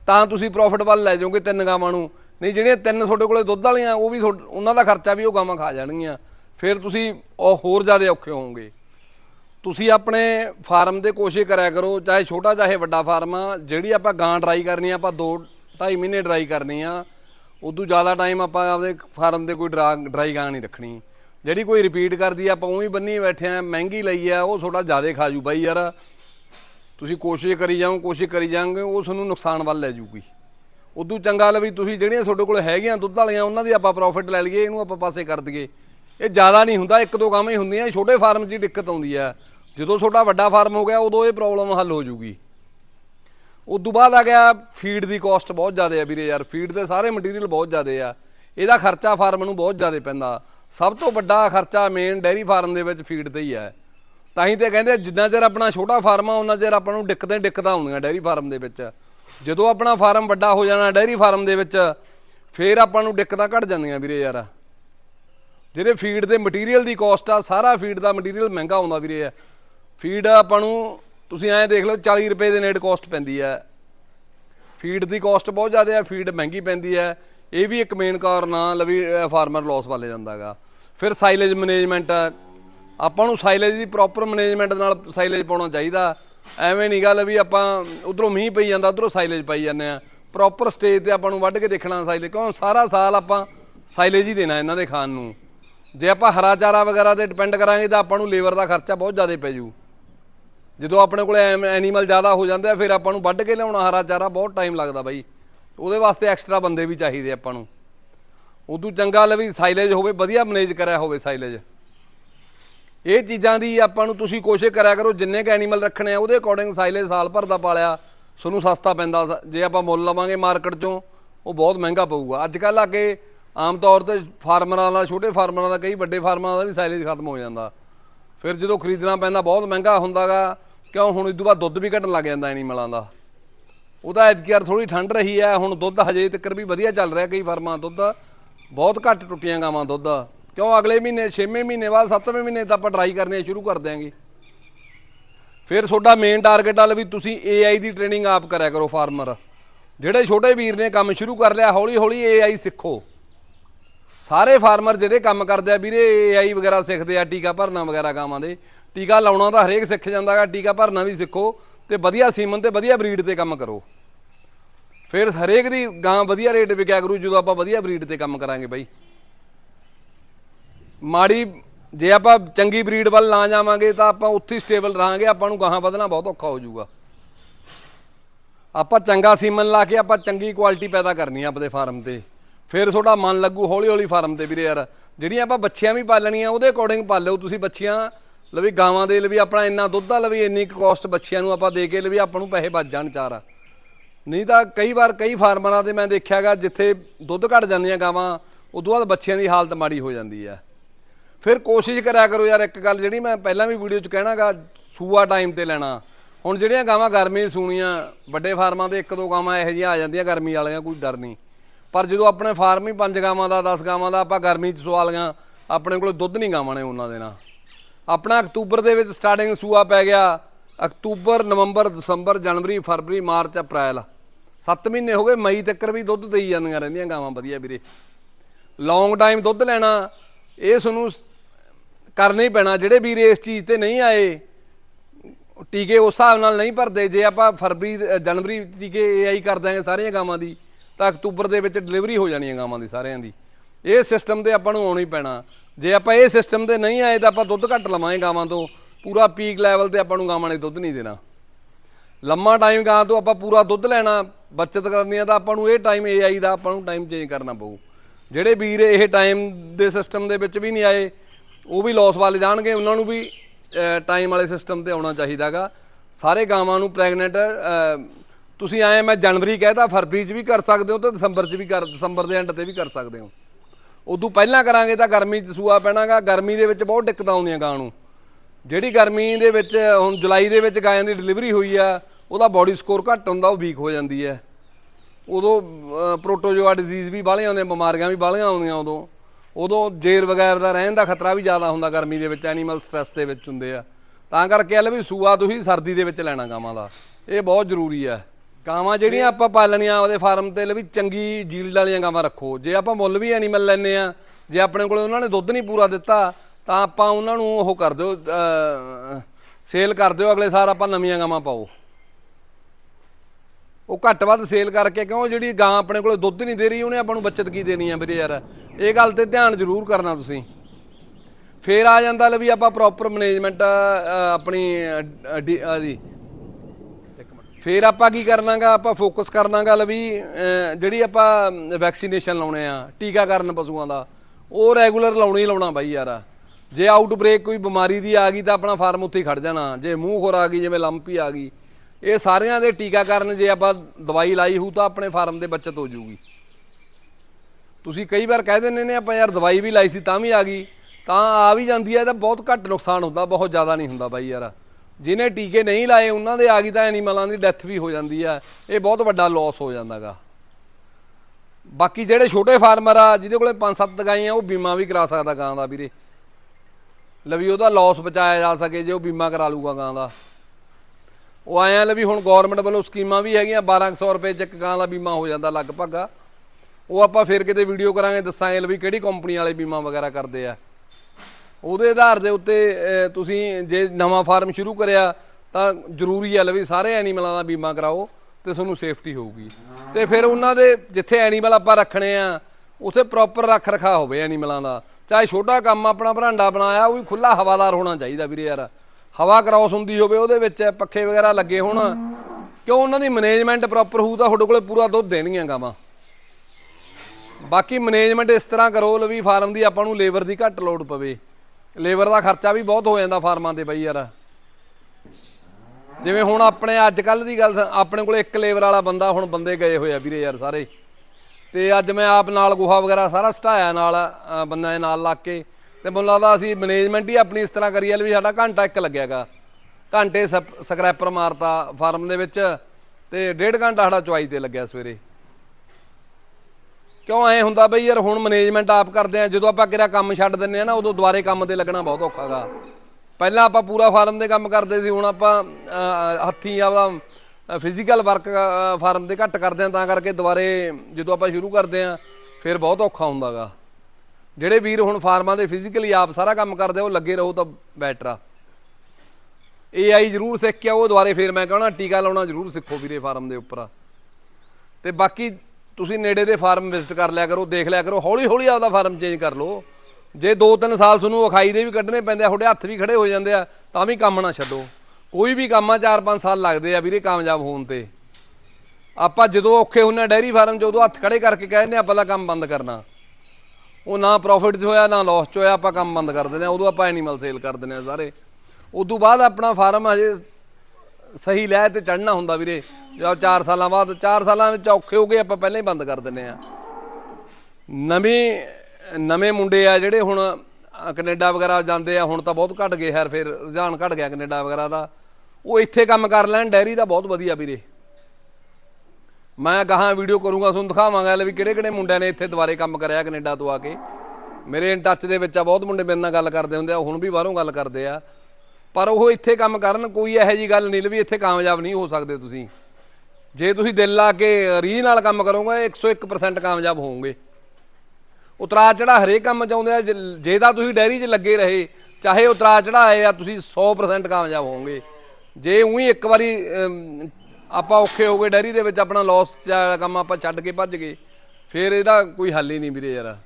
ਤਾਂ ਤੁਸੀਂ ਪ੍ਰੋਫਿਟ ਵੱਲ ਲੈ ਜਾਓਗੇ ਤਿੰਨ ਗਾਵਾਂ ਨੂੰ। ਨਹੀਂ, ਜਿਹੜੀਆਂ ਤਿੰਨ ਤੁਹਾਡੇ ਕੋਲੇ ਦੁੱਧ ਵਾਲੀਆਂ, ਉਹ ਵੀ ਤੁਹਾਡ- ਉਹਨਾਂ ਦਾ ਖਰਚਾ ਵੀ ਉਹ ਗਾਵਾਂ ਖਾ ਜਾਣਗੀਆਂ। ਫਿਰ ਤੁਸੀਂ ਉਹ ਹੋਰ ਜ਼ਿਆਦਾ ਔਖੇ ਹੋਵੋਗੇ। ਤੁਸੀਂ ਆਪਣੇ ਫਾਰਮ ਦੇ ਕੋਸ਼ਿਸ਼ ਕਰਿਆ ਕਰੋ, ਚਾਹੇ ਛੋਟਾ ਚਾਹੇ ਵੱਡਾ ਫਾਰਮ ਆ ਜਿਹੜੀ ਆਪਾਂ ਗਾਂ ਡਰਾਈ ਕਰਨੀ ਆ, ਆਪਾਂ 2 2.5 ਮਹੀਨੇ ਡਰਾਈ ਕਰਨੀ ਆ, ਉਦੋਂ ਜ਼ਿਆਦਾ ਟਾਈਮ ਆਪਾਂ ਆਪਦੇ ਫਾਰਮ ਤੇ ਕੋਈ ਡਰਾ, ਡਰਾਈ ਗਾਂ ਨਹੀਂ ਰੱਖਣੀ। ਜਿਹੜੀ ਕੋਈ ਰਿਪੀਟ ਕਰਦੀ ਆ, ਆਪਾਂ ਉਹੀ ਬੰਨੀ ਬੈਠੇ ਆ, ਮਹਿੰਗੀ ਲਈ ਆ, ਉਹ ਥੋੜਾ ਜ਼ਿਆਦਾ ਖਾ ਜੂ ਬਾਈ ਯਾਰ। ਤੁਸੀਂ ਕੋਸ਼ਿਸ਼ ਕਰੀ ਜਾਓ, ਕੋਸ਼ਿਸ਼ ਕਰੀ ਜਾਓਗੇ, ਉਹ ਤੁਹਾਨੂੰ ਨੁਕਸਾਨ ਵੱਲ ਲੈ ਜੂਗੀ। ਉਦੋਂ ਚੰਗਾ ਲਵੀ ਤੁਸੀਂ ਜਿਹੜੀਆਂ ਤੁਹਾਡੇ ਕੋਲ ਹੈਗੀਆਂ ਦੁੱਧ ਵਾਲੀਆਂ, ਉਹਨਾਂ ਦੀ ਆਪਾਂ ਪ੍ਰੋਫਿਟ ਲੈ ਲਈਏ, ਇਹਨੂੰ ਆਪਾਂ ਪਾਸੇ ਕਰ ਦਈਏ। ਇਹ ਜ਼ਿਆਦਾ ਨਹੀਂ ਹੁੰਦਾ, ਇੱਕ ਦੋ ਕੰਮ ਹੀ ਹੁੰਦੀਆਂ ਛੋਟੇ ਫਾਰਮ 'ਚ ਹੀ ਦਿੱਕਤ ਆਉਂਦੀ ਆ ਜਦੋਂ ਤੁਹਾਡਾ ਵੱਡਾ ਫਾਰਮ ਹੋ ਗਿਆ, ਉਦੋਂ ਇਹ ਪ੍ਰੋਬਲਮ ਹੱਲ ਹੋ ਜੂਗੀ। ਉਦੋਂ ਬਾਅਦ ਆ ਗਿਆ ਫੀਡ ਦੀ ਕਾਸਟ ਬਹੁਤ ਜ਼ਿਆਦਾ ਆ ਵੀਰੇ ਯਾਰ, ਫੀਡ ਦੇ ਸਾਰੇ ਮਟੀਰੀਅਲ ਬਹੁਤ ਜ਼ਿਆਦਾ ਆ। ਇਹਦਾ ਖਰਚਾ ਫਾਰਮ ਨੂੰ ਬਹੁਤ ਜ਼ਿਆਦਾ ਪੈਂਦਾ। ਸਭ ਤੋਂ ਵੱਡਾ ਖਰਚਾ ਮੇਨ ਡੈਰੀ ਫਾਰਮ ਦੇ ਵਿੱਚ ਫੀਡ ਤੇ ਹੀ ਆ ਤਾਂ ਹੀ ਤੇ ਕਹਿੰਦੇ ਜਿੰਨਾ ਚਿਰ ਆਪਣਾ ਛੋਟਾ ਫਾਰਮ ਆ ਉਹਨਾਂ ਚਿਰ ਆਪਾਂ ਨੂੰ ਦਿੱਕਤਾਂ ਹੀ ਦਿੱਕਤਾਂ ਆਉਂਦੀਆਂ ਡੈਰੀ ਫਾਰਮ ਦੇ ਵਿੱਚ। ਜਦੋਂ ਆਪਣਾ ਫਾਰਮ ਵੱਡਾ ਹੋ ਜਾਣਾ ਡੈਰੀ ਫਾਰਮ ਦੇ ਵਿੱਚ, ਫੇਰ ਆਪਾਂ ਨੂੰ ਦਿੱਕਤਾਂ ਘਟ ਜਾਂਦੀਆਂ ਵੀਰੇ ਯਾਰ। ਜਿਹੜੇ ਫੀਡ ਦੇ ਮਟੀਰੀਅਲ ਦੀ ਕਾਸਟ ਆ, ਸਾਰਾ ਫੀਡ ਦਾ ਮਟੀਰੀਅਲ ਮਹਿੰਗਾ ਆਉਂਦਾ ਵੀਰੇ ਆ ਫੀਡ ਆਪਾਂ ਨੂੰ, ਤੁਸੀਂ ਐਂ ਦੇਖ ਲਓ 40 ਰੁਪਏ ਦੇ ਨੇੜ ਕਾਸਟ ਪੈਂਦੀ ਆ। ਫੀਡ ਦੀ ਕਾਸਟ ਬਹੁਤ ਜ਼ਿਆਦਾ ਆ ਫੀਡ ਮਹਿੰਗੀ ਪੈਂਦੀ ਹੈ ਇਹ ਵੀ ਇੱਕ ਮੇਨ ਕਾਰਨ ਆ, ਲਵੀ ਫਾਰਮਰ ਲਾਸ ਵਾਲੇ ਜਾਂਦਾਗਾ ਫਿਰ ਸਾਈਲੇਜ ਮੈਨੇਜਮੈਂਟ ਆਪਾਂ ਨੂੰ ਸਾਈਲੇਜ ਦੀ ਪ੍ਰੋਪਰ ਮੈਨੇਜਮੈਂਟ ਨਾਲ ਸਾਈਲੇਜ ਪਾਉਣਾ ਚਾਹੀਦਾ। ਐਵੇਂ ਨਹੀਂ ਗੱਲ ਵੀ ਆਪਾਂ ਉਧਰੋਂ ਮੀਂਹ ਪਈ ਜਾਂਦਾ, ਉਧਰੋਂ ਸਾਈਲੇਜ ਪਾਈ ਜਾਂਦੇ ਆ। ਪ੍ਰੋਪਰ ਸਟੇਜ ਤੇ ਆਪਾਂ ਨੂੰ ਵੱਢ ਕੇ ਦੇਖਣਾ ਸਾਈਲੇਜ ਕਿਉਂ ਸਾਰਾ ਸਾਲ ਆਪਾਂ ਸਾਈਲੇਜ ਹੀ ਦੇਣਾ ਇਹਨਾਂ ਦੇ ਖਾਣ ਨੂੰ। ਜੇ ਆਪਾਂ ਹਰਾ ਚਾਰਾ ਵਗੈਰਾ ਤੇ ਡਿਪੈਂਡ ਕਰਾਂਗੇ ਤਾਂ ਆਪਾਂ ਨੂੰ ਲੇਬਰ ਦਾ ਖਰਚਾ ਬਹੁਤ ਜ਼ਿਆਦਾ ਪੈ ਜੂ। ਜਦੋਂ ਆਪਣੇ ਕੋਲ ਐਨੀਮਲ ਜ਼ਿਆਦਾ ਹੋ ਜਾਂਦੇ ਆ, ਫਿਰ ਆਪਾਂ ਨੂੰ ਵੱਢ ਕੇ ਲਿਆਉਣਾ ਹਰਾ ਚਾਰਾ ਬਹੁਤ ਟਾਈਮ ਲੱਗਦਾ ਬਾਈ। ਉਹਦੇ ਵਾਸਤੇ ਐਕਸਟਰਾ ਬੰਦੇ ਵੀ ਚਾਹੀਦੇ ਆਪਾਂ ਨੂੰ। ਉਦੋਂ ਚੰਗਾ ਲਵੀ ਸਾਈਲੇਜ ਹੋਵੇ, ਵਧੀਆ ਮੈਨੇਜ ਕਰਿਆ ਹੋਵੇ ਸਾਈਲੇਜ ਇਹ ਚੀਜ਼ਾਂ ਦੀ ਆਪਾਂ ਨੂੰ ਤੁਸੀਂ ਕੋਸ਼ਿਸ਼ ਕਰਿਆ ਕਰੋ, ਜਿੰਨੇ ਕ ਐਨੀਮਲ ਰੱਖਣੇ ਆ, ਉਹਦੇ ਅਕੋਰਡਿੰਗ ਸਾਈਲੇਜ ਸਾਲ ਭਰ ਦਾ ਪਾਲਿਆ, ਤੁਹਾਨੂੰ ਸਸਤਾ ਪੈਂਦਾ। ਜੇ ਆਪਾਂ ਮੁੱਲ ਲਵਾਂਗੇ ਮਾਰਕੀਟ ਚੋਂ, ਉਹ ਬਹੁਤ ਮਹਿੰਗਾ ਪਊਗਾ। ਅੱਜ ਕੱਲ੍ਹ ਕੇ ਆਮ ਤੌਰ ਤੇ ਫਾਰਮਰਾਂ ਦਾ, ਛੋਟੇ ਫਾਰਮਰਾਂ ਦਾ, ਕਈ ਵੱਡੇ ਫਾਰਮਰਾਂ ਦਾ ਵੀ ਸਾਈਲੇਜ ਖਤਮ ਹੋ ਜਾਂਦਾ। ਫਿਰ ਜਦੋਂ ਖਰੀਦਣਾ ਪੈਂਦਾ, ਬਹੁਤ ਮਹਿੰਗਾ ਹੁੰਦਾਗਾ, ਕਿਉਂ ਹੁਣ ਇਸ ਤੋਂ ਬਾਅਦ ਦੁੱਧ ਵੀ ਘਟਣ ਲੱਗ ਜਾਂਦਾ ਐਨੀਮਲਾਂ ਦਾ। ਉਹਦਾ ਐਤਕੀਰ ਥੋੜੀ ਠੰਡ ਰਹੀ ਹੈ, ਹੁਣ ਦੁੱਧ ਹਜੇ ਤੱਕ ਵੀ ਵਧੀਆ ਚੱਲ ਰਿਹਾ ਕਈ ਫਾਰਮਾਂ ਦੁੱਧ। ਬਹੁਤ ਘੱਟ ਟੁੱਟੀਆਂ ਗਾਵਾਂ ਦੁੱਧ। ਕਿਉਂ ਅਗਲੇ ਮਹੀਨੇ 6ਵੇਂ ਮਹੀਨੇ ਬਾਅਦ 7ਵੇਂ ਮਹੀਨੇ ਤਾਂ ਆਪਾਂ ਟਰਾਈ ਕਰਨੇ ਸ਼ੁਰੂ ਕਰ ਦਿਆਂਗੇ। ਫਿਰ ਤੁਹਾਡਾ ਮੇਨ ਟਾਰਗੇਟ ਆ ਵੀ ਤੁਸੀਂ AI ਦੀ ਟ੍ਰੇਨਿੰਗ ਆਪ ਕਰਿਆ ਕਰੋ ਫਾਰਮਰ ਜਿਹੜੇ ਛੋਟੇ ਵੀਰ ਨੇ ਕੰਮ ਸ਼ੁਰੂ ਕਰ ਲਿਆ ਹੌਲੀ ਹੌਲੀ AI ਸਿੱਖੋ। ਸਾਰੇ ਫਾਰਮਰ ਜਿਹੜੇ ਕੰਮ ਕਰਦੇ ਆ ਵੀਰੇ AI ਵਗੈਰਾ ਸਿੱਖਦੇ ਆ, ਟੀਕਾ ਭਰਨਾ ਵਗੈਰਾ ਗਾਵਾਂ ਦੇ। ਟੀਕਾ ਲਾਉਣਾ ਤਾਂ ਹਰੇਕ ਸਿੱਖ ਜਾਂਦਾਗਾ ਟੀਕਾ ਭਰਨਾ ਵੀ ਸਿੱਖੋ ਤੇ ਵਧੀਆ ਸੀਮਨ ਤੇ ਵਧੀਆ ਬਰੀਡ ਤੇ ਕੰਮ ਕਰੋ। ਫਿਰ ਹਰੇਕ ਦੀ ਗਾਂ ਵਧੀਆ ਰੇਟ ਵਿਕਿਆ ਕਰੂ, ਜਦੋਂ ਆਪਾਂ ਵਧੀਆ ਬਰੀਡ ਤੇ ਕੰਮ ਕਰਾਂਗੇ ਬਾਈ। ਮਾੜੀ, ਜੇ ਆਪਾਂ ਚੰਗੀ ਬਰੀਡ ਵੱਲ ਨਾ ਜਾਵਾਂਗੇ ਤਾਂ ਆਪਾਂ ਉੱਥੇ ਸਟੇਬਲ ਰਹਾਂਗੇ, ਆਪਾਂ ਨੂੰ ਗਾਹਾਂ ਵਧਣਾ ਬਹੁਤ ਔਖਾ ਹੋ ਜਾਊਗਾ। ਆਪਾਂ ਚੰਗਾ ਸੀਮਨ ਲਾ ਕੇ ਆਪਾਂ ਚੰਗੀ ਕੁਆਲਿਟੀ ਪੈਦਾ ਕਰਨੀ ਆ ਆਪਣੇ ਫਾਰਮ ਤੇ। ਫਿਰ ਤੁਹਾਡਾ ਮਨ ਲੱਗੂ ਹੌਲੀ ਹੌਲੀ ਫਾਰਮ ਤੇ ਵੀਰੇ ਯਾਰ। ਜਿਹੜੀਆਂ ਆਪਾਂ ਬੱਚੀਆਂ ਵੀ ਪਾਲਣੀਆਂ, ਉਹਦੇ ਅਕੋਰਡਿੰਗ ਪਾਲਿਓ ਤੁਸੀਂ ਬੱਚੀਆਂ ਲਵੀ ਗਾਵਾਂ ਦੇ ਲਵੀ ਆਪਣਾ ਇੰਨਾ ਦੁੱਧ ਆ ਲਵੀ ਇੰਨੀ ਕੋਸਟ ਬੱਚੀਆਂ ਨੂੰ ਆਪਾਂ ਦੇ ਕੇ ਲਵੀ ਆਪਾਂ ਨੂੰ ਪੈਸੇ ਵੱਜ ਜਾਣ ਚਾਰ। ਨਹੀਂ ਤਾਂ ਕਈ ਵਾਰ ਕਈ ਫਾਰਮਰਾਂ ਤੇ ਮੈਂ ਦੇਖਿਆਗਾ ਜਿੱਥੇ ਦੁੱਧ ਘਟ ਜਾਂਦੀਆਂ ਗਾਵਾਂ, ਉਦੋਂ ਬਾਅਦ ਬੱਚਿਆਂ ਦੀ ਹਾਲਤ ਮਾੜੀ ਹੋ ਜਾਂਦੀ ਹੈ। ਫਿਰ ਕੋਸ਼ਿਸ਼ ਕਰਿਆ ਕਰੋ ਯਾਰ ਇੱਕ ਗੱਲ ਜਿਹੜੀ ਮੈਂ ਪਹਿਲਾਂ ਵੀ ਵੀਡੀਓ 'ਚ ਕਹਿਣਾਗਾ ਸੂਆ ਟਾਈਮ ਤੇ ਲੈਣਾ। ਹੁਣ ਜਿਹੜੀਆਂ ਗਾਵਾਂ ਗਰਮੀ ਸੂਣੀਆਂ, ਵੱਡੇ ਫਾਰਮਾਂ ਦੇ ਇੱਕ ਦੋ ਗਾਵਾਂ ਇਹੋ ਜਿਹੀਆਂ ਆ ਜਾਂਦੀਆਂ, ਗਰਮੀ ਵਾਲੀਆਂ, ਕੋਈ ਡਰ ਨਹੀਂ। ਪਰ ਜਦੋਂ ਆਪਣੇ ਫਾਰਮ ਹੀ ਪੰਜ ਗਾਵਾਂ ਦਾ 10 ਗਾਵਾਂ ਦਾ ਆਪਾਂ ਗਰਮੀ 'ਚ ਸਵਾ ਲਈਆਂ, ਆਪਣੇ ਕੋਲ ਦੁੱਧ ਨਹੀਂ ਗਾਵਾਂ ਨੇ ਉਹਨਾਂ ਦੇ ਨਾਲ ਆਪਣਾ ਅਕਤੂਬਰ ਦੇ ਵਿੱਚ ਸਟਾਰਟਿੰਗ ਸੂਆ ਪੈ ਗਿਆ, ਅਕਤੂਬਰ, ਨਵੰਬਰ, ਦਸੰਬਰ, ਜਨਵਰੀ, ਫਰਵਰੀ, ਮਾਰਚ, ਅਪ੍ਰੈਲ। 7 ਮਹੀਨੇ ਹੋ ਗਏ, ਮਈ ਤੱਕ ਵੀ ਦੁੱਧ ਦੇਈ ਜਾਂਦੀਆਂ ਰਹਿੰਦੀਆਂ ਗਾਵਾਂ, ਵਧੀਆ ਵੀਰੇ। ਲੌਂਗ ਟਾਈਮ ਦੁੱਧ ਲੈਣਾ, ਇਹ ਤੁਹਾਨੂੰ ਕਰਨਾ ਹੀ ਪੈਣਾ, ਜਿਹੜੇ ਵੀਰੇ ਇਸ ਚੀਜ਼ ਤੇ ਨਹੀਂ ਆਏ, ਟੀਕੇ ਉਸ ਹਿਸਾਬ ਨਾਲ ਨਹੀਂ ਭਰਦੇ, ਜੇ ਆਪਾਂ ਫਰਵਰੀ, ਜਨਵਰੀ ਟੀਕੇ ਏਆਈ ਕਰ ਦਾਂਗੇ ਸਾਰੀਆਂ ਗਾਵਾਂ ਦੀ ਤਾਂ ਅਕਤੂਬਰ ਦੇ ਵਿੱਚ ਡਿਲੀਵਰੀ ਹੋ ਜਾਣੀ ਹੈ ਗਾਵਾਂ ਦੀ ਸਾਰਿਆਂ ਦੀ। ਇਹ ਸਿਸਟਮ ਤੇ ਆਪਾਂ ਨੂੰ ਆਉਣਾ ਹੀ ਪੈਣਾ। ਜੇ ਆਪਾਂ ਇਹ ਸਿਸਟਮ ਤੇ ਨਹੀਂ ਆਏ ਤਾਂ ਆਪਾਂ ਦੁੱਧ ਘੱਟ ਲਵਾਂਗੇ ਗਾਵਾਂ ਤੋਂ। ਪੂਰਾ ਪੀਕ ਲੈਵਲ ਤੇ ਆਪਾਂ ਨੂੰ ਗਾਵਾਂ ਨੇ ਦੁੱਧ ਨਹੀਂ ਦੇਣਾ। ਲੰਮਾ ਟਾਈਮ ਗਾਂ ਤੋਂ ਆਪਾਂ ਪੂਰਾ ਦੁੱਧ ਲੈਣਾ, ਬਚਤ ਕਰਨੀ ਆ ਤਾਂ ਆਪਾਂ ਨੂੰ ਇਹ ਟਾਈਮ ਏਆਈ ਦਾ ਆਪਾਂ ਨੂੰ ਟਾਈਮ ਚੇਂਜ ਕਰਨਾ ਪਊ। ਜਿਹੜੇ ਵੀਰ ਇਹ ਟਾਈਮ ਦੇ ਸਿਸਟਮ ਦੇ ਵਿੱਚ ਵੀ ਨਹੀਂ ਆਏ, ਉਹ ਵੀ ਲਾਸ ਵਾਲੇ ਜਾਣਗੇ। ਉਹਨਾਂ ਨੂੰ ਵੀ ਟਾਈਮ ਵਾਲੇ ਸਿਸਟਮ ਤੇ ਆਉਣਾ ਚਾਹੀਦਾਗਾ। ਸਾਰੇ ਗਾਵਾਂ ਨੂੰ ਪ੍ਰੈਗਨੈਂਟ ਤੁਸੀਂ ਆਏ ਮੈਂ ਜਨਵਰੀ ਕਹਿਤਾ, ਫਰਵਰੀ 'ਚ ਵੀ ਕਰ ਸਕਦੇ ਹੋ ਤੇ ਦਸੰਬਰ 'ਚ ਵੀ ਕਰ, ਦਸੰਬਰ ਦੇ ਐਂਡ ਤੇ ਵੀ ਕਰ ਸਕਦੇ ਹੋ। ਉਦੋਂ ਪਹਿਲਾਂ ਕਰਾਂਗੇ ਤਾਂ ਗਰਮੀ 'ਚ ਸੂਆ ਪੈਣਾਗਾ, ਗਰਮੀ ਦੇ ਵਿੱਚ ਬਹੁਤ ਦਿੱਕਤਾਂ ਆਉਂਦੀਆਂ ਗਾਂ ਨੂੰ। ਜਿਹੜੀ ਗਰਮੀ ਦੇ ਵਿੱਚ, ਹੁਣ ਜੁਲਾਈ ਦੇ ਵਿੱਚ ਗਾਇਆਂ ਦੀ ਡਿਲੀਵਰੀ ਹੋਈ ਆ, ਉਹਦਾ ਬਾਡੀ ਸਕੋਰ ਘੱਟ ਹੁੰਦਾ, ਉਹ ਵੀਕ ਹੋ ਜਾਂਦੀ ਹੈ। ਉਦੋਂ ਪ੍ਰੋਟੋਜੋਆ ਡਿਜ਼ੀਜ਼ ਵੀ ਬਾਹਲੀਆਂ ਆਉਂਦੀਆਂ, ਬਿਮਾਰੀਆਂ ਵੀ ਬਾਹਲੀਆਂ ਆਉਂਦੀਆਂ ਉਦੋਂ। ਉਦੋਂ ਜੇਰ ਵਗੈਰਾ ਦਾ ਰਹਿਣ ਦਾ ਖਤਰਾ ਵੀ ਜ਼ਿਆਦਾ ਹੁੰਦਾ ਗਰਮੀ ਦੇ ਵਿੱਚ ਐਨੀਮਲ ਸਟ੍ਰੈਸ ਦੇ ਵਿੱਚ ਹੁੰਦੇ ਆ। ਤਾਂ ਕਰਕੇ ਹਲੇ ਵੀ ਸੂਆ ਤੁਸੀਂ ਸਰਦੀ ਦੇ ਵਿੱਚ ਲੈਣਾ ਗਾਵਾਂ ਦਾ। ਇਹ ਬਹੁਤ ਜ਼ਰੂਰੀ ਆ ਗਾਵਾਂ ਜਿਹੜੀਆਂ ਆਪਾਂ ਪਾਲਣੀਆਂ ਉਹਦੇ ਫਾਰਮ ਤੇ ਲਈ ਚੰਗੀ ਜੀਲਡ ਵਾਲੀਆਂ ਗਾਵਾਂ ਰੱਖੋ। ਜੇ ਆਪਾਂ ਮੁੱਲ ਵੀ ਐਨੀਮਲ ਲੈਨੇ ਆ ਜੇ ਆਪਣੇ ਕੋਲ ਉਹਨਾਂ ਨੇ ਦੁੱਧ ਨਹੀਂ ਪੂਰਾ ਦਿੱਤਾ, ਤਾਂ ਆਪਾਂ ਉਹਨਾਂ ਨੂੰ ਉਹ ਕਰ ਦਿਓ ਸੇਲ ਕਰ ਦਿਓ, ਅਗਲੇ ਸਾਲ ਆਪਾਂ ਨਵੀਆਂ ਗਾਵਾਂ ਪਾਓ। ਉਹ ਘੱਟ ਵੱਧ ਸੇਲ ਕਰਕੇ ਕਿਉਂ? ਜਿਹੜੀ ਗਾਂ ਆਪਣੇ ਕੋਲ ਦੁੱਧ ਨਹੀਂ ਦੇ ਰਹੀ, ਉਹਨੇ ਆਪਾਂ ਨੂੰ ਬੱਚਤ ਕੀ ਦੇਣੀ ਆ ਵੀਰੇ ਯਾਰ? ਇਹ ਗੱਲ ਤੇ ਧਿਆਨ ਜ਼ਰੂਰ ਕਰਨਾ ਤੁਸੀਂ। ਫੇਰ ਆ ਜਾਂਦਾ ਲੈ ਵੀ ਆਪਾਂ ਪ੍ਰੋਪਰ ਮੈਨੇਜਮੈਂਟ ਆਪਣੀ ਦੀ ਫਿਰ ਆਪਾਂ ਕੀ ਕਰਨਾਗਾ? ਆਪਾਂ ਫੋਕਸ ਕਰਨਾਗਾ ਲੈ ਵੀ ਜਿਹੜੀ ਆਪਾਂ ਵੈਕਸੀਨੇਸ਼ਨ ਲਾਉਣੇ ਆ, ਟੀਕਾਕਰਨ ਪਸ਼ੂਆਂ ਦਾ, ਉਹ ਰੈਗੂਲਰ ਲਾਉਣਾ ਹੀ ਲਾਉਣਾ ਬਾਈ ਯਾਰ। ਜੇ ਆਊਟਬ੍ਰੇਕ ਕੋਈ ਬਿਮਾਰੀ ਦੀ ਆ ਗਈ ਤਾਂ ਆਪਣਾ ਫਾਰਮ ਉੱਥੇ ਹੀ ਖੜ ਜਾਣਾ। ਜੇ ਮੂੰਹ ਖੁਰ ਆ ਗਈ, ਜਿਵੇਂ ਲੰਪੀ ਆ ਗਈ, ਇਹ ਸਾਰਿਆਂ ਦੇ ਟੀਕਾਕਰਨ ਜੇ ਆਪਾਂ ਦਵਾਈ ਲਾਈ ਹੋਊ ਤਾਂ ਆਪਣੇ ਫਾਰਮ ਦੇ ਬਚਤ ਹੋ ਜਾਊਗੀ। ਤੁਸੀਂ ਕਈ ਵਾਰ ਕਹਿ ਦਿੰਦੇ ਨੇ, ਆਪਾਂ ਯਾਰ ਦਵਾਈ ਵੀ ਲਾਈ ਸੀ ਤਾਂ ਵੀ ਆ ਗਈ, ਤਾਂ ਆ ਵੀ ਜਾਂਦੀ ਹੈ, ਤਾਂ ਬਹੁਤ ਘੱਟ ਨੁਕਸਾਨ ਹੁੰਦਾ, ਬਹੁਤ ਜ਼ਿਆਦਾ ਨਹੀਂ ਹੁੰਦਾ ਬਾਈ ਯਾਰ। ਜਿਹਨੇ ਟੀਕੇ ਨਹੀਂ ਲਾਏ, ਉਹਨਾਂ ਦੇ ਆ ਗਈ ਤਾਂ ਐਨੀਮਲਾਂ ਦੀ ਡੈਥ ਵੀ ਹੋ ਜਾਂਦੀ ਆ। ਇਹ ਬਹੁਤ ਵੱਡਾ ਲਾਸ ਹੋ ਜਾਂਦਾਗਾ। ਬਾਕੀ ਜਿਹੜੇ ਛੋਟੇ ਫਾਰਮਰ ਆ, ਜਿਹਦੇ ਕੋਲੇ 5-7 ਗਾਈਆਂ, ਉਹ ਬੀਮਾ ਵੀ ਕਰਾ ਸਕਦਾ ਗਾਂ ਦਾ ਵੀਰੇ। ਲਵੀ ਉਹਦਾ ਲਾਸ ਬਚਾਇਆ ਜਾ ਸਕੇ, ਜੇ ਉਹ ਬੀਮਾ ਕਰਾ ਲੂਗਾ ਗਾਂ ਦਾ। ਉਹ ਆਇਆ ਲੈ ਵੀ ਹੁਣ ਗਵਰਨਮੈਂਟ ਵੱਲੋਂ ਸਕੀਮਾਂ ਵੀ ਹੈਗੀਆਂ 1200 ਰੁਪਏ ਚ ਇੱਕ ਗਾਂ ਦਾ ਬੀਮਾ ਹੋ ਜਾਂਦਾ ਲਗਭਗ। ਉਹ ਆਪਾਂ ਫਿਰ ਕਿਤੇ ਵੀਡੀਓ ਕਰਾਂਗੇ, ਦੱਸਾਂਗੇ ਲਵੀ ਕਿਹੜੀ ਕੰਪਨੀ ਵਾਲੇ ਬੀਮਾ ਵਗੈਰਾ ਕਰਦੇ ਆ। ਉਹਦੇ ਆਧਾਰ ਦੇ ਉੱਤੇ ਤੁਸੀਂ ਜੇ ਨਵਾਂ ਫਾਰਮ ਸ਼ੁਰੂ ਕਰਿਆ, ਤਾਂ ਜ਼ਰੂਰੀ ਹੈ ਲੈ ਵੀ ਸਾਰੇ ਐਨੀਮਲਾਂ ਦਾ ਬੀਮਾ ਕਰਾਓ ਤੇ ਤੁਹਾਨੂੰ ਸੇਫਟੀ ਹੋਊਗੀ। ਤੇ ਫਿਰ ਉਹਨਾਂ ਦੇ ਜਿੱਥੇ ਐਨੀਮਲ ਆਪਾਂ ਰੱਖਣੇ ਆ, ਉੱਥੇ ਪ੍ਰੋਪਰ ਰੱਖ ਰਖਾ ਹੋਵੇ ਐਨੀਮਲਾਂ ਦਾ। ਚਾਹੇ ਛੋਟਾ ਕੰਮ ਆਪਣਾ ਭਰਾਂਡਾ ਬਣਾਇਆ, ਉਹ ਵੀ ਖੁੱਲਾ ਹਵਾਦਾਰ ਹੋਣਾ ਚਾਹੀਦਾ ਵੀਰੇ ਯਾਰ। ਹਵਾ ਕ੍ਰਾਸ ਹੁੰਦੀ ਹੋਵੇ ਉਹਦੇ ਵਿੱਚ, ਪੱਖੇ ਵਗੈਰਾ ਲੱਗੇ ਹੋਣ। ਕਿਉਂ ਉਹਨਾਂ ਦੀ ਮੈਨੇਜਮੈਂਟ ਪ੍ਰੋਪਰ ਹੋਊ ਤਾਂ ਤੁਹਾਡੇ ਕੋਲੇ ਪੂਰਾ ਦੁੱਧ ਦੇਣਗੀਆਂ ਗਾਵਾਂ। ਬਾਕੀ ਮੈਨੇਜਮੈਂਟ ਇਸ ਤਰ੍ਹਾਂ ਕਰੋ, ਲਵੀ ਫਾਰਮ ਦੀ ਆਪਾਂ ਨੂੰ ਲੇਬਰ ਦੀ ਘੱਟ ਲੋਡ ਪਵੇ। ਲੇਬਰ ਦਾ ਖਰਚਾ ਵੀ ਬਹੁਤ ਹੋ ਜਾਂਦਾ ਫਾਰਮਾਂ ਤੇ ਬਈ ਯਾਰ। ਜਿਵੇਂ ਹੁਣ ਆਪਣੇ ਅੱਜ ਕੱਲ ਦੀ ਗੱਲ ਆਪਣੇ ਕੋਲ ਇੱਕ ਲੇਬਰ ਵਾਲਾ ਬੰਦਾ ਹੁਣ ਬੰਦੇ ਗਏ ਹੋਏ ਆ ਵੀਰੇ ਯਾਰ ਸਾਰੇ। ਤੇ ਅੱਜ ਮੈਂ ਆਪ ਨਾਲ ਗੋਹਾ ਵਗੈਰਾ ਸਾਰਾ ਸਟਾਇਆ ਨਾਲ ਬੰਦਿਆਂ ਦੇ ਨਾਲ ਲੱਗ ਕੇ। ਤੇ ਮੈਨੂੰ ਲੱਗਦਾ ਅਸੀਂ ਮੈਨੇਜਮੈਂਟ ਹੀ ਆਪਣੀ ਇਸ ਤਰ੍ਹਾਂ ਕਰੀ ਆ, ਵੀ ਸਾਡਾ ਘੰਟਾ ਇੱਕ ਲੱਗਿਆਗਾ। ਘੰਟੇ ਸਪ- ਸਕ੍ਰੈਪਰ ਮਾਰਤਾ ਫਾਰਮ ਦੇ ਵਿੱਚ ਤੇ ਡੇਢ ਘੰਟਾ ਸਾਡਾ ਚੁਆਈ ਤੇ ਲੱਗਿਆ ਸਵੇਰੇ। ਕਿਉਂ ਐ ਹੁੰਦਾ ਬਈ ਯਾਰ ਹੁਣ ਮੈਨੇਜਮੈਂਟ ਆਪ ਕਰਦੇ ਆ ਜਦੋਂ ਆਪਾਂ ਕਿਹੜਾ ਕੰਮ ਛੱਡ ਦਿੰਨੇ ਆ ਨਾ ਉਦੋਂ ਦੁਬਾਰੇ ਕੰਮ ਤੇ ਲੱਗਣਾ ਬਹੁਤ ਔਖਾਗਾ ਪਹਿਲਾਂ ਆਪਾਂ ਪੂਰਾ ਫਾਰਮ ਦੇ ਕੰਮ ਕਰਦੇ ਸੀ ਹੁਣ ਆਪਾਂ ਅਹ, ਹੱਥੀਂ ਆਪਦਾ ਫਿਜ਼ੀਕਲ ਵਰਕ ਫਾਰਮ ਦੇ ਘੱਟ ਕਰਦੇ ਆ ਤਾਂ ਕਰਕੇ ਦੁਬਾਰੇ ਜਦੋਂ ਆਪਾਂ ਸ਼ੁਰੂ ਕਰਦੇ ਆ ਫਿਰ ਬਹੁਤ ਔਖਾ ਹੁੰਦਾਗਾ ਜਿਹੜੇ ਵੀਰ ਹੁਣ ਫਾਰਮਾਂ ਦੇ ਫਿਜ਼ੀਕਲੀ ਆਪ ਸਾਰਾ ਕੰਮ ਕਰਦੇ ਉਹ ਲੱਗੇ ਰਹੋ ਤਾਂ ਬੈਟਰ ਆ। ਏਆਈ ਜ਼ਰੂਰ ਸਿੱਖ ਕੇ ਆਓ ਦੁਬਾਰੇ ਫਿਰ ਮੈਂ ਕਹਣਾ ਟੀਕਾ ਲਾਉਣਾ ਜ਼ਰੂਰ ਸਿੱਖੋ ਵੀਰੇ ਫਾਰਮ ਦੇ ਉੱਪਰ। ਤੇ ਬਾਕੀ ਤੁਸੀਂ ਨੇੜੇ ਦੇ ਫਾਰਮ ਵਿਜ਼ਿਟ ਕਰ ਲਿਆ ਕਰੋ, ਦੇਖ ਲਿਆ ਕਰੋ ਹੌਲੀ ਹੌਲੀ ਆਪਦਾ ਫਾਰਮ ਚੇਂਜ ਕਰ ਲਓ। ਜੇ 2-3 ਸਾਲ ਤੁਹਾਨੂੰ ਵਿਖਾਈ ਦੇ ਵੀ ਕੱਢਣੇ ਪੈਂਦੇ ਆ, ਤੁਹਾਡੇ ਹੱਥ ਵੀ ਖੜੇ ਹੋ ਜਾਂਦੇ ਆ, ਤਾਂ ਵੀ ਕੰਮ ਨਾ ਛੱਡੋ। ਕੋਈ ਵੀ ਕੰਮ ਆ 4-5 ਸਾਲ ਲੱਗਦੇ ਆ ਵੀਰੇ ਕਾਮਯਾਬ ਹੋਣ ਤੇ। ਆਪਾਂ ਜਦੋਂ ਔਖੇ ਹੁੰਨੇ ਡੈਰੀ ਫਾਰਮ 'ਚ, ਉਦੋਂ ਹੱਥ ਖੜੇ ਕਰਕੇ ਕਹਿੰਦੇ ਆ ਪਹਿਲਾਂ ਕੰਮ ਬੰਦ ਕਰਨਾ। ਉਹ ਨਾ ਪ੍ਰੋਫਿਟ 'ਚ ਹੋਇਆ, ਨਾ ਲਾਸ 'ਚ ਹੋਇਆ, ਆਪਾਂ ਕੰਮ ਬੰਦ ਕਰ ਦਿੰਦੇ ਆ, ਉਦੋਂ ਆਪਾਂ ਐਨੀਮਲ ਸੇਲ ਕਰ ਦਿੰਦੇ ਆ ਸਾਰੇ। ਉਦੋਂ ਬਾਅਦ ਆਪਣਾ ਫਾਰਮ ਹਜੇ ਸਹੀ ਲੈ ਤੇ ਚੜਨਾ ਹੁੰਦਾ ਵੀਰੇ। ਜਦੋਂ 4 ਸਾਲਾਂ ਬਾਅਦ 4 ਸਾਲਾਂ ਵਿੱਚ ਔਖੇ ਹੋ ਗਏ ਆਪਾਂ ਪਹਿਲਾਂ ਹੀ ਬੰਦ ਕਰ ਦਿੰਦੇ ਆ ਨਵੇਂ ਨਵੇਂ ਮੁੰਡੇ ਆ ਜਿਹੜੇ ਹੁਣ ਅ, ਕੈਨੇਡਾ ਵਗੈਰਾ ਜਾਂਦੇ ਆ ਹੁਣ ਤਾਂ ਬਹੁਤ ਘਟ ਗਏ ਯਾਰ ਫਿਰ ਰੁਝਾਨ ਘਟ ਗਿਆ ਕੈਨੇਡਾ ਵਗੈਰਾ ਦਾ। ਉਹ ਇੱਥੇ ਕੰਮ ਕਰ ਲੈਣ ਡੈਰੀ ਦਾ ਬਹੁਤ ਵਧੀਆ ਵੀਰੇ। ਮੈਂ ਗਾਹਾਂ ਵੀਡੀਓ ਕਰੂੰਗਾ ਤੁਹਾਨੂੰ ਦਿਖਾਵਾਂਗਾ ਲੈ ਵੀ ਕਿਹੜੇ ਕਿਹੜੇ ਮੁੰਡਿਆਂ ਨੇ ਇੱਥੇ ਦੁਬਾਰੇ ਕੰਮ ਕਰਿਆ ਕੈਨੇਡਾ ਤੋਂ ਆ ਕੇ। ਮੇਰੇ ਇਨ ਟੱਚ ਦੇ ਵਿੱਚ ਆ ਬਹੁਤ ਮੁੰਡੇ ਮੇਰੇ ਨਾਲ ਗੱਲ ਕਰਦੇ ਹੁੰਦੇ ਆ ਹੁਣ ਵੀ ਬਾਹਰੋਂ ਗੱਲ ਕਰਦੇ ਆ। ਪਰ ਉਹ ਇੱਥੇ ਕੰਮ ਕਰਨ ਕੋਈ ਇਹੋ ਜੀ ਗੱਲ ਨਹੀਂ ਵੀ ਇੱਥੇ ਕਾਮਯਾਬ ਨਹੀਂ ਹੋ ਸਕਦੇ ਤੁਸੀਂ। ਜੇ ਤੁਸੀਂ ਦਿਲ ਲਾ ਕੇ ਰੀਝ ਨਾਲ ਕੰਮ ਕਰੋਗੇ 101% ਕਾਮਯਾਬ ਹੋਵੋਗੇ। ਉਤਰਾ ਚੜਾ ਹਰੇਕ ਕੰਮ ਚਾਹੁੰਦੇ ਆ, ਜੇ- ਜੇ ਤਾਂ ਤੁਸੀਂ ਡੈਰੀ 'ਚ ਲੱਗੇ ਰਹੇ, ਚਾਹੇ ਉਤਰਾ ਚੜਾਏ ਆ ਤੁਸੀਂ 100% ਕਾਮਯਾਬ ਹੋਵੋਗੇ। ਜੇ ਉਹੀ ਇੱਕ ਵਾਰੀ ਆਪਾਂ ਔਖੇ ਹੋ ਗਏ ਡੈਰੀ ਦੇ ਵਿੱਚ, ਆਪਣਾ ਲਾਸ ਕੰਮ ਆਪਾਂ ਛੱਡ ਕੇ ਭੱਜ ਗਏ, ਫਿਰ ਇਹਦਾ ਕੋਈ ਹੱਲ ਹੀ ਨਹੀਂ ਵੀਰੇ ਯਾਰ।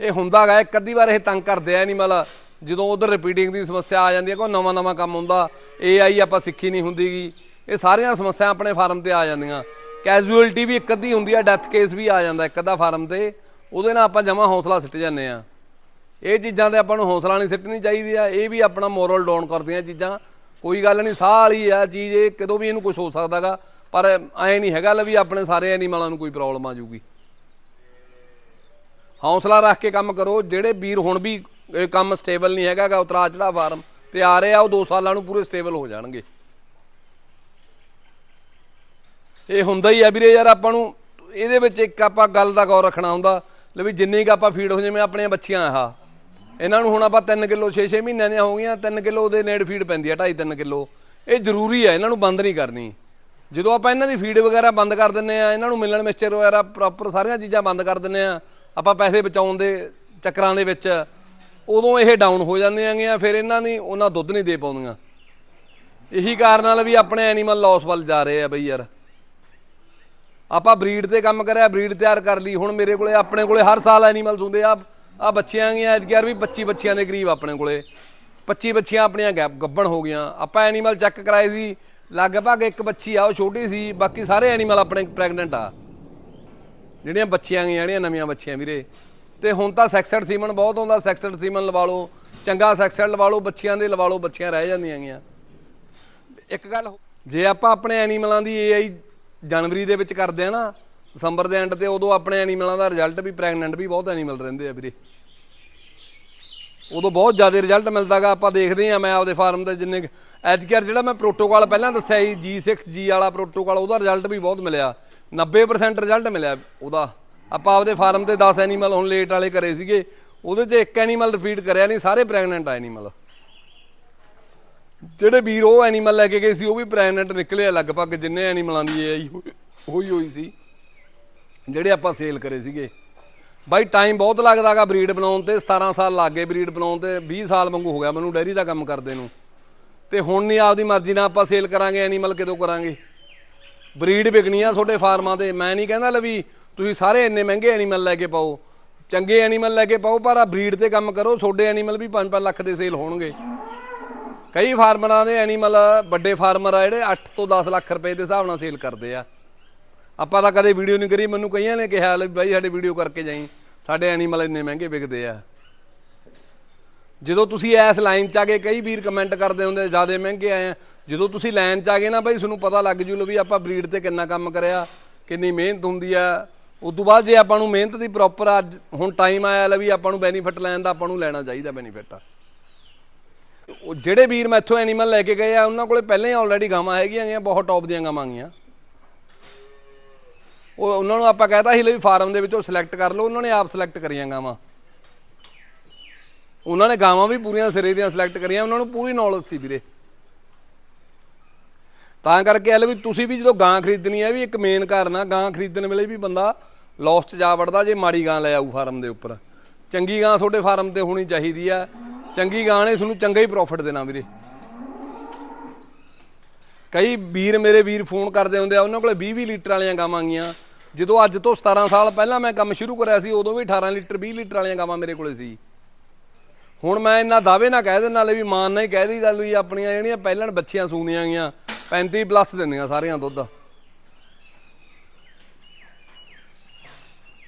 ਇਹ ਹੁੰਦਾਗਾ ਇੱਕ ਅੱਧੀ ਵਾਰ ਇਹ ਤੰਗ ਕਰਦੇ ਆ ਨਹੀਂ ਮਤਲਬ ਜਦੋਂ ਉਧਰ ਰਿਪੀਟਿੰਗ ਦੀ ਸਮੱਸਿਆ ਆ ਜਾਂਦੀ ਹੈ, ਕੋਈ ਨਵਾਂ ਨਵਾਂ ਕੰਮ ਹੁੰਦਾ ਏਆਈ ਆਪਾਂ ਸਿੱਖੀ ਨਹੀਂ ਹੁੰਦੀਗੀ। ਇਹ ਸਾਰੀਆਂ ਸਮੱਸਿਆ ਆਪਣੇ ਫਾਰਮ ਤੇ ਆ ਜਾਂਦੀਆਂ। ਕੈਜੂਅਲਟੀ ਵੀ ਇੱਕ ਅੱਧੀ ਹੁੰਦੀ ਆ ਡੈਥ ਕੇਸ ਵੀ ਆ ਜਾਂਦਾ ਇੱਕ ਅੱਧਾ ਫਾਰਮ ਤੇ। ਉਹਦੇ ਨਾਲ ਆਪਾਂ ਜਮਾ ਹੌਸਲਾ ਸਿੱਟ ਜਾਂਦੇ ਆ ਇਹ ਚੀਜ਼ਾਂ ਤੇ ਆਪਾਂ ਨੂੰ ਹੌਸਲਾ ਨਹੀਂ ਸਿੱਟਣੀ ਚਾਹੀਦੀ ਆ, ਇਹ ਵੀ ਆਪਣਾ ਮੋਰਲ ਡਾਊਨ ਕਰਦੀਆਂ ਚੀਜ਼ਾਂ। ਕੋਈ ਗੱਲ ਨਹੀਂ, ਸਾਹ ਵਾਲੀ ਆ ਚੀਜ਼, ਇਹ ਕਦੋਂ ਵੀ ਇਹਨੂੰ ਕੁਝ ਹੋ ਸਕਦਾਗਾ। ਪਰ ਐ ਨਹੀਂ ਹੈਗਾ ਲੈ ਵੀ ਆਪਣੇ ਸਾਰੇ ਐਨੀਮਲਾਂ ਨੂੰ ਕੋਈ ਪ੍ਰੋਬਲਮ ਆ ਜੂਗੀ ਹੌਸਲਾ ਰੱਖ ਕੇ ਕੰਮ ਕਰੋ, ਜਿਹੜੇ ਵੀਰ ਹੁਣ ਵੀ ਇਹ ਕੰਮ ਸਟੇਬਲ ਨਹੀਂ ਹੈਗਾਗਾ ਉਤਰਾ ਚੜਾ ਫਾਰਮ। ਤੇ ਆ ਰਹੇ ਆ, ਉਹ 2 ਸਾਲਾਂ ਨੂੰ ਪੂਰੇ ਸਟੇਬਲ ਹੋ ਜਾਣਗੇ। ਇਹ ਹੁੰਦਾ ਹੀ ਆ ਵੀਰੇ ਯਾਰ, ਆਪਾਂ ਨੂੰ ਇਹਦੇ ਵਿੱਚ ਇੱਕ ਆਪਾਂ ਗੱਲ ਦਾ ਗੌਰ ਰੱਖਣਾ ਹੁੰਦਾ, ਲੈ ਵੀ ਜਿੰਨੀ ਕ ਆਪਾਂ ਫੀਡ ਹੋ ਜਿਵੇਂ, ਆਪਣੀਆਂ ਬੱਚੀਆਂ ਆਹ ਇਹਨਾਂ ਨੂੰ ਹੁਣ ਆਪਾਂ 3 ਕਿਲੋ 6-6 ਮਹੀਨਿਆਂ ਦੀਆਂ ਹੋ ਗਈਆਂ 3 ਕਿਲੋ ਦੇ ਨੇੜ ਫੀਡ ਪੈਂਦੀ ਆ 2.5 3 ਕਿਲੋ। ਇਹ ਜ਼ਰੂਰੀ ਹੈ ਇਹਨਾਂ ਨੂੰ ਬੰਦ ਨਹੀਂ ਕਰਨੀ। ਜਦੋਂ ਆਪਾਂ ਇਹਨਾਂ ਦੀ ਫੀਡ ਵਗੈਰਾ ਬੰਦ ਕਰ ਦਿੰਨੇ ਆ, ਇਹਨਾਂ ਨੂੰ ਮਿਲਣ ਮਿਕਸਚਰ ਵਗੈਰਾ ਪ੍ਰੋਪਰ ਸਾਰੀਆਂ ਚੀਜ਼ਾਂ ਬੰਦ ਕਰ ਦਿੰਨੇ ਆ, ਆਪਾਂ ਪੈਸੇ ਬਚਾਉਣ ਦੇ ਚੱਕਰਾਂ ਦੇ ਵਿੱਚ। ਉਦੋਂ ਇਹ ਡਾਊਨ ਹੋ ਜਾਂਦੇ ਹੈਗੀਆਂ, ਫਿਰ ਇਹਨਾਂ ਦੀ ਉਹਨਾਂ ਦੁੱਧ ਨਹੀਂ ਦੇ ਪਾਉਂਦੀਆਂ। ਇਹੀ ਕਾਰਨ ਨਾਲ ਵੀ ਆਪਣੇ ਐਨੀਮਲ ਲਾਸ ਵੱਲ ਜਾ ਰਹੇ ਆ ਬਈ ਯਾਰ। ਆਪਾਂ ਬਰੀਡ ਤੇ ਕੰਮ ਕਰਿਆ ਬਰੀਡ ਤਿਆਰ ਕਰ ਲਈ। ਹੁਣ ਮੇਰੇ ਕੋਲੇ, ਆਪਣੇ ਕੋਲੇ ਹਰ ਸਾਲ ਐਨੀਮਲਸ ਹੁੰਦੇ ਆ। ਆ ਬੱਚਿਆਂ ਗੀਆਂ ਐਤਕੀ ਵੀ 25 ਬੱਚਿਆਂ ਦੇ ਕਰੀਬ ਆਪਣੇ ਕੋਲੇ। 25 ਬੱਚੀਆਂ ਆਪਣੀਆਂ ਗੈਪ ਗੱਬਣ ਹੋ ਗਈਆਂ। ਆਪਾਂ ਐਨੀਮਲ ਚੈੱਕ ਕਰਾਏ ਸੀ। ਲਗਭਗ ਇੱਕ ਬੱਚੀ ਆ, ਉਹ ਛੋਟੀ ਸੀ। ਬਾਕੀ ਸਾਰੇ ਐਨੀਮਲ ਆਪਣੇ ਪ੍ਰੈਗਨੈਂਟ ਆ। ਜਿਹੜੀਆਂ ਬੱਚੀਆਂ ਗਈਆਂ ਜਿਹੜੀਆਂ ਨਵੀਆਂ ਬੱਚੀਆਂ ਵੀਰੇ। ਤੇ ਹੁਣ ਤਾਂ ਸੈਕਸਡ ਸੀਮਨ ਬਹੁਤ ਆਉਂਦਾ ਸੈਕਸਡ ਸੀਮਨ ਲਵਾ ਲਓ, ਚੰਗਾ ਸੈਕਸਡ ਲਵਾ ਲਓ, ਬੱਚਿਆਂ ਦੇ ਲਵਾ ਲਓ, ਬੱਚੀਆਂ ਰਹਿ ਜਾਂਦੀਆਂ ਗੀਆਂ ਇੱਕ ਗੱਲ ਹੋ- ਜੇ ਆਪਾਂ ਆਪਣੇ ਐਨੀਮਲਾਂ ਦੀ ਏਆਈ ਜਨਵਰੀ ਦੇ ਵਿੱਚ ਕਰਦੇ ਆ ਨਾ, ਦਸੰਬਰ ਦੇ ਐਂਡ ਤੇ ਉਦੋਂ ਆਪਣੇ ਐਨੀਮਲਾਂ ਦਾ ਰਿਜ਼ਲਟ ਵੀ ਪ੍ਰੈਗਨੈਂਟ ਵੀ ਬਹੁਤ ਐਨੀਮਲ ਰਹਿੰਦੇ ਆ ਵੀਰੇ। ਉਦੋਂ ਬਹੁਤ ਜ਼ਿਆਦਾ ਰਿਜ਼ਲਟ ਮਿਲਦਾਗਾ ਆਪਾਂ ਦੇਖਦੇ ਆ, ਮੈਂ ਆਪਦੇ ਫਾਰਮ ਤੇ ਜਿੰਨੇ ਐਤਕੀਰ ਜਿਹੜਾ ਮੈਂ ਪ੍ਰੋਟੋਕਾਲ ਪਹਿਲਾਂ ਦੱਸਿਆ ਸੀ G6G ਵਾਲਾ ਪ੍ਰੋਟੋਕਾਲ ਉਹਦਾ ਰਿਜ਼ਲਟ ਵੀ ਬਹੁਤ ਮਿਲਿਆ। 90% ਰਿਜ਼ਲਟ ਮਿਲਿਆ ਉਹਦਾ। ਆਪਾਂ ਆਪਦੇ ਫਾਰਮ ਤੇ 10 ਐਨੀਮਲ ਹੁਣ ਲੇਟ ਵਾਲੇ ਕਰੇ ਸੀਗੇ, ਉਹਦੇ 'ਚ ਇੱਕ ਐਨੀਮਲ ਰਿਪੀਟ ਕਰਿਆ ਨਹੀਂ ਸਾਰੇ ਪ੍ਰੈਗਨੈਂਟ ਐਨੀਮਲ ਜਿਹੜੇ ਵੀਰ ਉਹ ਐਨੀਮਲ ਲੈ ਕੇ ਗਏ ਸੀ, ਉਹ ਵੀ ਪ੍ਰੈਗਨੈਂਟ ਨਿਕਲੇ ਆ, ਲਗਭਗ ਜਿੰਨੇ ਐਨੀਮਲਾਂ ਦੀ ਇਹ ਆਈ ਹੋਈ ਹੋਈ ਸੀ, ਜਿਹੜੇ ਆਪਾਂ ਸੇਲ ਕਰੇ ਸੀਗੇ। ਬਾਈ ਟਾਈਮ ਬਹੁਤ ਲੱਗਦਾਗਾ ਬਰੀਡ ਬਣਾਉਣ ਤੇ 17 ਸਾਲ ਲੱਗ ਗਏ ਬਰੀਡ ਬਣਾਉਣ ਤੇ 20 ਸਾਲ ਵਾਂਗੂ ਹੋ ਗਿਆ ਮੈਨੂੰ ਡੈਰੀ ਦਾ ਕੰਮ ਕਰਦੇ ਨੂੰ। ਤੇ ਹੁਣ ਨਹੀਂ ਆਪਦੀ ਮਰਜ਼ੀ ਨਾਲ ਆਪਾਂ ਸੇਲ ਕਰਾਂਗੇ ਐਨੀਮਲ ਕਿਦੋਂ ਕਰਾਂਗੇ। ਬਰੀਡ ਵਿਕਣੀ ਆ ਤੁਹਾਡੇ ਫਾਰਮਾਂ ਤੇ, ਮੈਂ ਨਹੀਂ ਕਹਿੰਦਾ ਲਵੀ ਤੁਸੀਂ ਸਾਰੇ ਇੰਨੇ ਮਹਿੰਗੇ ਐਨੀਮਲ ਲੈ ਕੇ ਪਾਓ, ਚੰਗੇ ਐਨੀਮਲ ਲੈ ਕੇ ਪਾਓ, ਪਰ ਆ ਬਰੀਡ ਤੇ ਕੰਮ ਕਰੋ, ਤੁਹਾਡੇ ਐਨੀਮਲ ਵੀ 5-5 ਲੱਖ ਦੇ ਸੇਲ ਹੋਣਗੇ। ਕਈ ਫਾਰਮਰਾਂ ਦੇ ਐਨੀਮਲ ਵੱਡੇ ਫਾਰਮਰ ਆ ਜਿਹੜੇ 8 ਤੋਂ 10 ਲੱਖ ਰੁਪਏ ਦੇ ਹਿਸਾਬ ਨਾਲ ਸੇਲ ਕਰਦੇ ਆ। ਆਪਾਂ ਤਾਂ ਕਦੇ ਵੀਡੀਓ ਨਹੀਂ ਕਰੀ, ਮੈਨੂੰ ਕਈਆਂ ਨੇ ਕਿਹਾ ਲੈ ਬਾਈ ਸਾਡੇ ਵੀਡੀਓ ਕਰਕੇ ਜਾਈ, ਸਾਡੇ ਐਨੀਮਲ ਇੰਨੇ ਮਹਿੰਗੇ ਵਿਕਦੇ ਆ। ਜਦੋਂ ਤੁਸੀਂ ਇਸ ਲਾਈਨ 'ਚ ਆ ਗਏ ਕਈ ਵੀਰ ਕਮੈਂਟ ਕਰਦੇ ਹੁੰਦੇ, ਜ਼ਿਆਦਾ ਮਹਿੰਗੇ ਆਏ ਆ। ਜਦੋਂ ਤੁਸੀਂ ਲਾਈਨ 'ਚ ਆ ਗਏ ਨਾ ਬਾਈ, ਤੁਹਾਨੂੰ ਪਤਾ ਲੱਗ ਜੂ ਲੋ ਵੀ ਆਪਾਂ ਬਰੀਡ ਤੇ ਕਿੰਨਾ ਕੰਮ ਕਰਿਆ, ਕਿੰਨੀ ਮਿਹਨਤ ਹੁੰਦੀ ਆ। ਉਸ ਤੋਂ ਬਾਅਦ ਜੇ ਆਪਾਂ ਨੂੰ ਮਿਹਨਤ ਦੀ ਪ੍ਰੋਪਰ ਅੱਜ ਹੁਣ ਟਾਈਮ ਆਇਆ ਲੈ ਵੀ ਆਪਾਂ ਨੂੰ ਬੈਨੀਫਿਟ ਲੈਣ ਦਾ, ਆਪਾਂ ਨੂੰ ਲੈਣਾ ਚਾਹੀਦਾ ਬੈਨੀਫਿਟ ਉਹ ਜਿਹੜੇ ਵੀਰ ਮੈਥੋਂ ਐਨੀਮਲ ਲੈ ਕੇ ਗਏ ਆ, ਉਹਨਾਂ ਕੋਲੇ ਪਹਿਲਾਂ ਹੀ ਆਲਰੇਡੀ ਗਾਵਾਂ ਹੈਗੀਆਂ ਗੀਆਂ ਬਹੁਤ ਟੌਪ ਦੀਆਂ ਗਾਵਾਂ ਗੀਆਂ ਉਹ ਉਹਨਾਂ ਨੂੰ ਆਪਾਂ ਕਹਿਤਾ ਸੀ, ਲੈ ਵੀ ਫਾਰਮ ਦੇ ਵਿੱਚੋਂ ਸਿਲੈਕਟ ਕਰ ਲਓ, ਉਹਨਾਂ ਨੇ ਆਪ ਸਿਲੈਕਟ ਕਰੀਆਂ ਗਾਵਾਂ। ਉਹਨਾਂ ਨੇ ਗਾਵਾਂ ਵੀ ਪੂਰੀਆਂ ਸਿਰੇ ਦੀਆਂ ਸਿਲੈਕਟ ਕਰੀਆਂ, ਉਹਨਾਂ ਨੂੰ ਪੂਰੀ ਨੌਲੇਜ ਸੀ ਵੀਰੇ। ਤਾਂ ਕਰਕੇ ਇਹ ਵੀ ਤੁਸੀਂ ਵੀ ਜਦੋਂ ਗਾਂ ਖਰੀਦਣੀ ਹੈ ਵੀ ਇੱਕ ਮੇਨ ਕਾਰਨ ਆ, ਗਾਂ ਖਰੀਦਣ ਵੇਲੇ ਵੀ ਬੰਦਾ ਲਾਸ 'ਚ ਜਾ ਵੜਦਾ, ਜੇ ਮਾੜੀ ਗਾਂ ਲੈ ਆਊ ਫਾਰਮ ਦੇ ਉੱਪਰ। ਚੰਗੀ ਗਾਂ ਤੁਹਾਡੇ ਫਾਰਮ ਤੇ ਹੋਣੀ ਚਾਹੀਦੀ ਆ। ਚੰਗੀ ਗਾਂ ਨੇ ਤੁਹਾਨੂੰ ਚੰਗਾ ਹੀ ਪ੍ਰੋਫਿਟ ਦੇਣਾ ਵੀਰੇ। ਕਈ ਵੀਰ ਮੇਰੇ ਵੀਰ ਫੋਨ ਕਰਦੇ ਹੁੰਦੇ ਆ, ਉਹਨਾਂ ਕੋਲੇ 20 20 ਲੀਟਰ ਵਾਲੀਆਂ ਗਾਵਾਂ ਗੀਆਂ ਜਦੋਂ ਅੱਜ ਤੋਂ 17 ਸਾਲ ਪਹਿਲਾਂ ਮੈਂ ਕੰਮ ਸ਼ੁਰੂ ਕਰਿਆ ਸੀ, ਉਦੋਂ ਵੀ 18 ਲੀਟਰ 20 ਲੀਟਰ ਵਾਲੀਆਂ ਗਾਵਾਂ ਮੇਰੇ ਕੋਲੇ ਸੀ। ਹੁਣ ਮੈਂ ਇੰਨਾ ਦਾਅਵੇ ਨਾ ਕਹਿ ਦੇ ਨਾਲੇ ਵੀ ਮਾਨ ਨਾਲ ਹੀ ਕਹਿ ਗੱਲ ਵੀ ਆਪਣੀਆਂ ਜਿਹੜੀਆਂ ਪਹਿਲਾਂ ਬੱਚੀਆਂ ਸੂੰਦੀਆਂ ਗਈਆਂ 35 ਪਲੱਸ ਦਿੰਦੀਆਂ ਸਾਰੀਆਂ ਦੁੱਧ।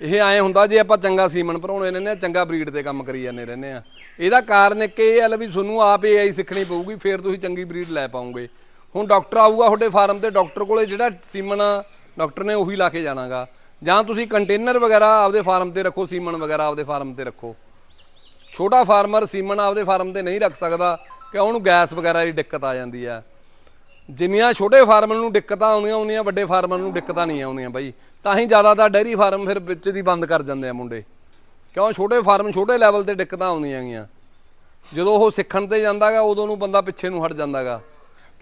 ਇਹ ਐ ਹੁੰਦਾ ਜੇ ਆਪਾਂ ਚੰਗਾ ਸੀਮਨ ਭਰਾਉਣੇ ਰਹਿੰਦੇ ਆ ਚੰਗਾ ਬਰੀਡ ਤੇ ਕੰਮ ਕਰੀ ਜਾਂਦੇ ਰਹਿੰਦੇ ਆ ਇਹਦਾ ਕਾਰਨ ਇੱਕ ਇਹ ਹੈ ਲੈ ਵੀ ਤੁਹਾਨੂੰ ਆਪ ਏਆਈ ਸਿੱਖਣੀ ਪਊਗੀ, ਫਿਰ ਤੁਸੀਂ ਚੰਗੀ ਬਰੀਡ ਲੈ ਪਾਉਂਗੇ ਹੁਣ ਡਾਕਟਰ ਆਊਗਾ ਤੁਹਾਡੇ ਫਾਰਮ ਤੇ, ਡਾਕਟਰ ਕੋਲੇ ਜਿਹੜਾ ਸੀਮਨ ਆ ਡਾਕਟਰ ਨੇ ਉਹੀ ਲਾ ਕੇ ਜਾਣਾਗਾ। ਜਾਂ ਤੁਸੀਂ ਕੰਟੇਨਰ ਵਗੈਰਾ ਆਪਦੇ ਫਾਰਮ ਤੇ ਰੱਖੋ, ਸੀਮਨ ਵਗੈਰਾ ਆਪਦੇ ਫਾਰਮ ਤੇ ਰੱਖੋ। ਛੋਟਾ ਫਾਰਮਰ ਸੀਮਨ ਆਪਦੇ ਫਾਰਮ ਤੇ ਨਹੀਂ ਰੱਖ ਸਕਦਾ, ਕਿ ਉਹਨੂੰ ਗੈਸ ਵਗੈਰਾ ਦੀ ਦਿੱਕਤ ਆ ਜਾਂਦੀ ਆ ਜਿੰਨੀਆਂ ਛੋਟੇ ਫਾਰਮਰ ਨੂੰ ਦਿੱਕਤਾਂ ਆਉਂਦੀਆਂ ਉਹਨੀਆਂ ਵੱਡੇ ਫਾਰਮਰ ਨੂੰ ਦਿੱਕਤਾਂ ਨਹੀਂ ਆਉਂਦੀਆਂ ਬਾਈ। ਤਾਂ ਹੀ ਜ਼ਿਆਦਾਤਰ ਡੈਰੀ ਫਾਰਮ ਫਿਰ ਵਿੱਚ ਦੀ ਬੰਦ ਕਰ ਜਾਂਦੇ ਆ ਮੁੰਡੇ। ਕਿਉਂ? ਛੋਟੇ ਫਾਰਮ, ਛੋਟੇ ਲੈਵਲ ਤੇ ਦਿੱਕਤਾਂ ਆਉਂਦੀਆਂ ਗੀਆਂ ਜਦੋਂ ਉਹ ਸਿੱਖਣ ਤੇ ਜਾਂਦਾਗਾ, ਉਦੋਂ ਨੂੰ ਬੰਦਾ ਪਿੱਛੇ ਨੂੰ ਹਟ ਜਾਂਦਾਗਾ।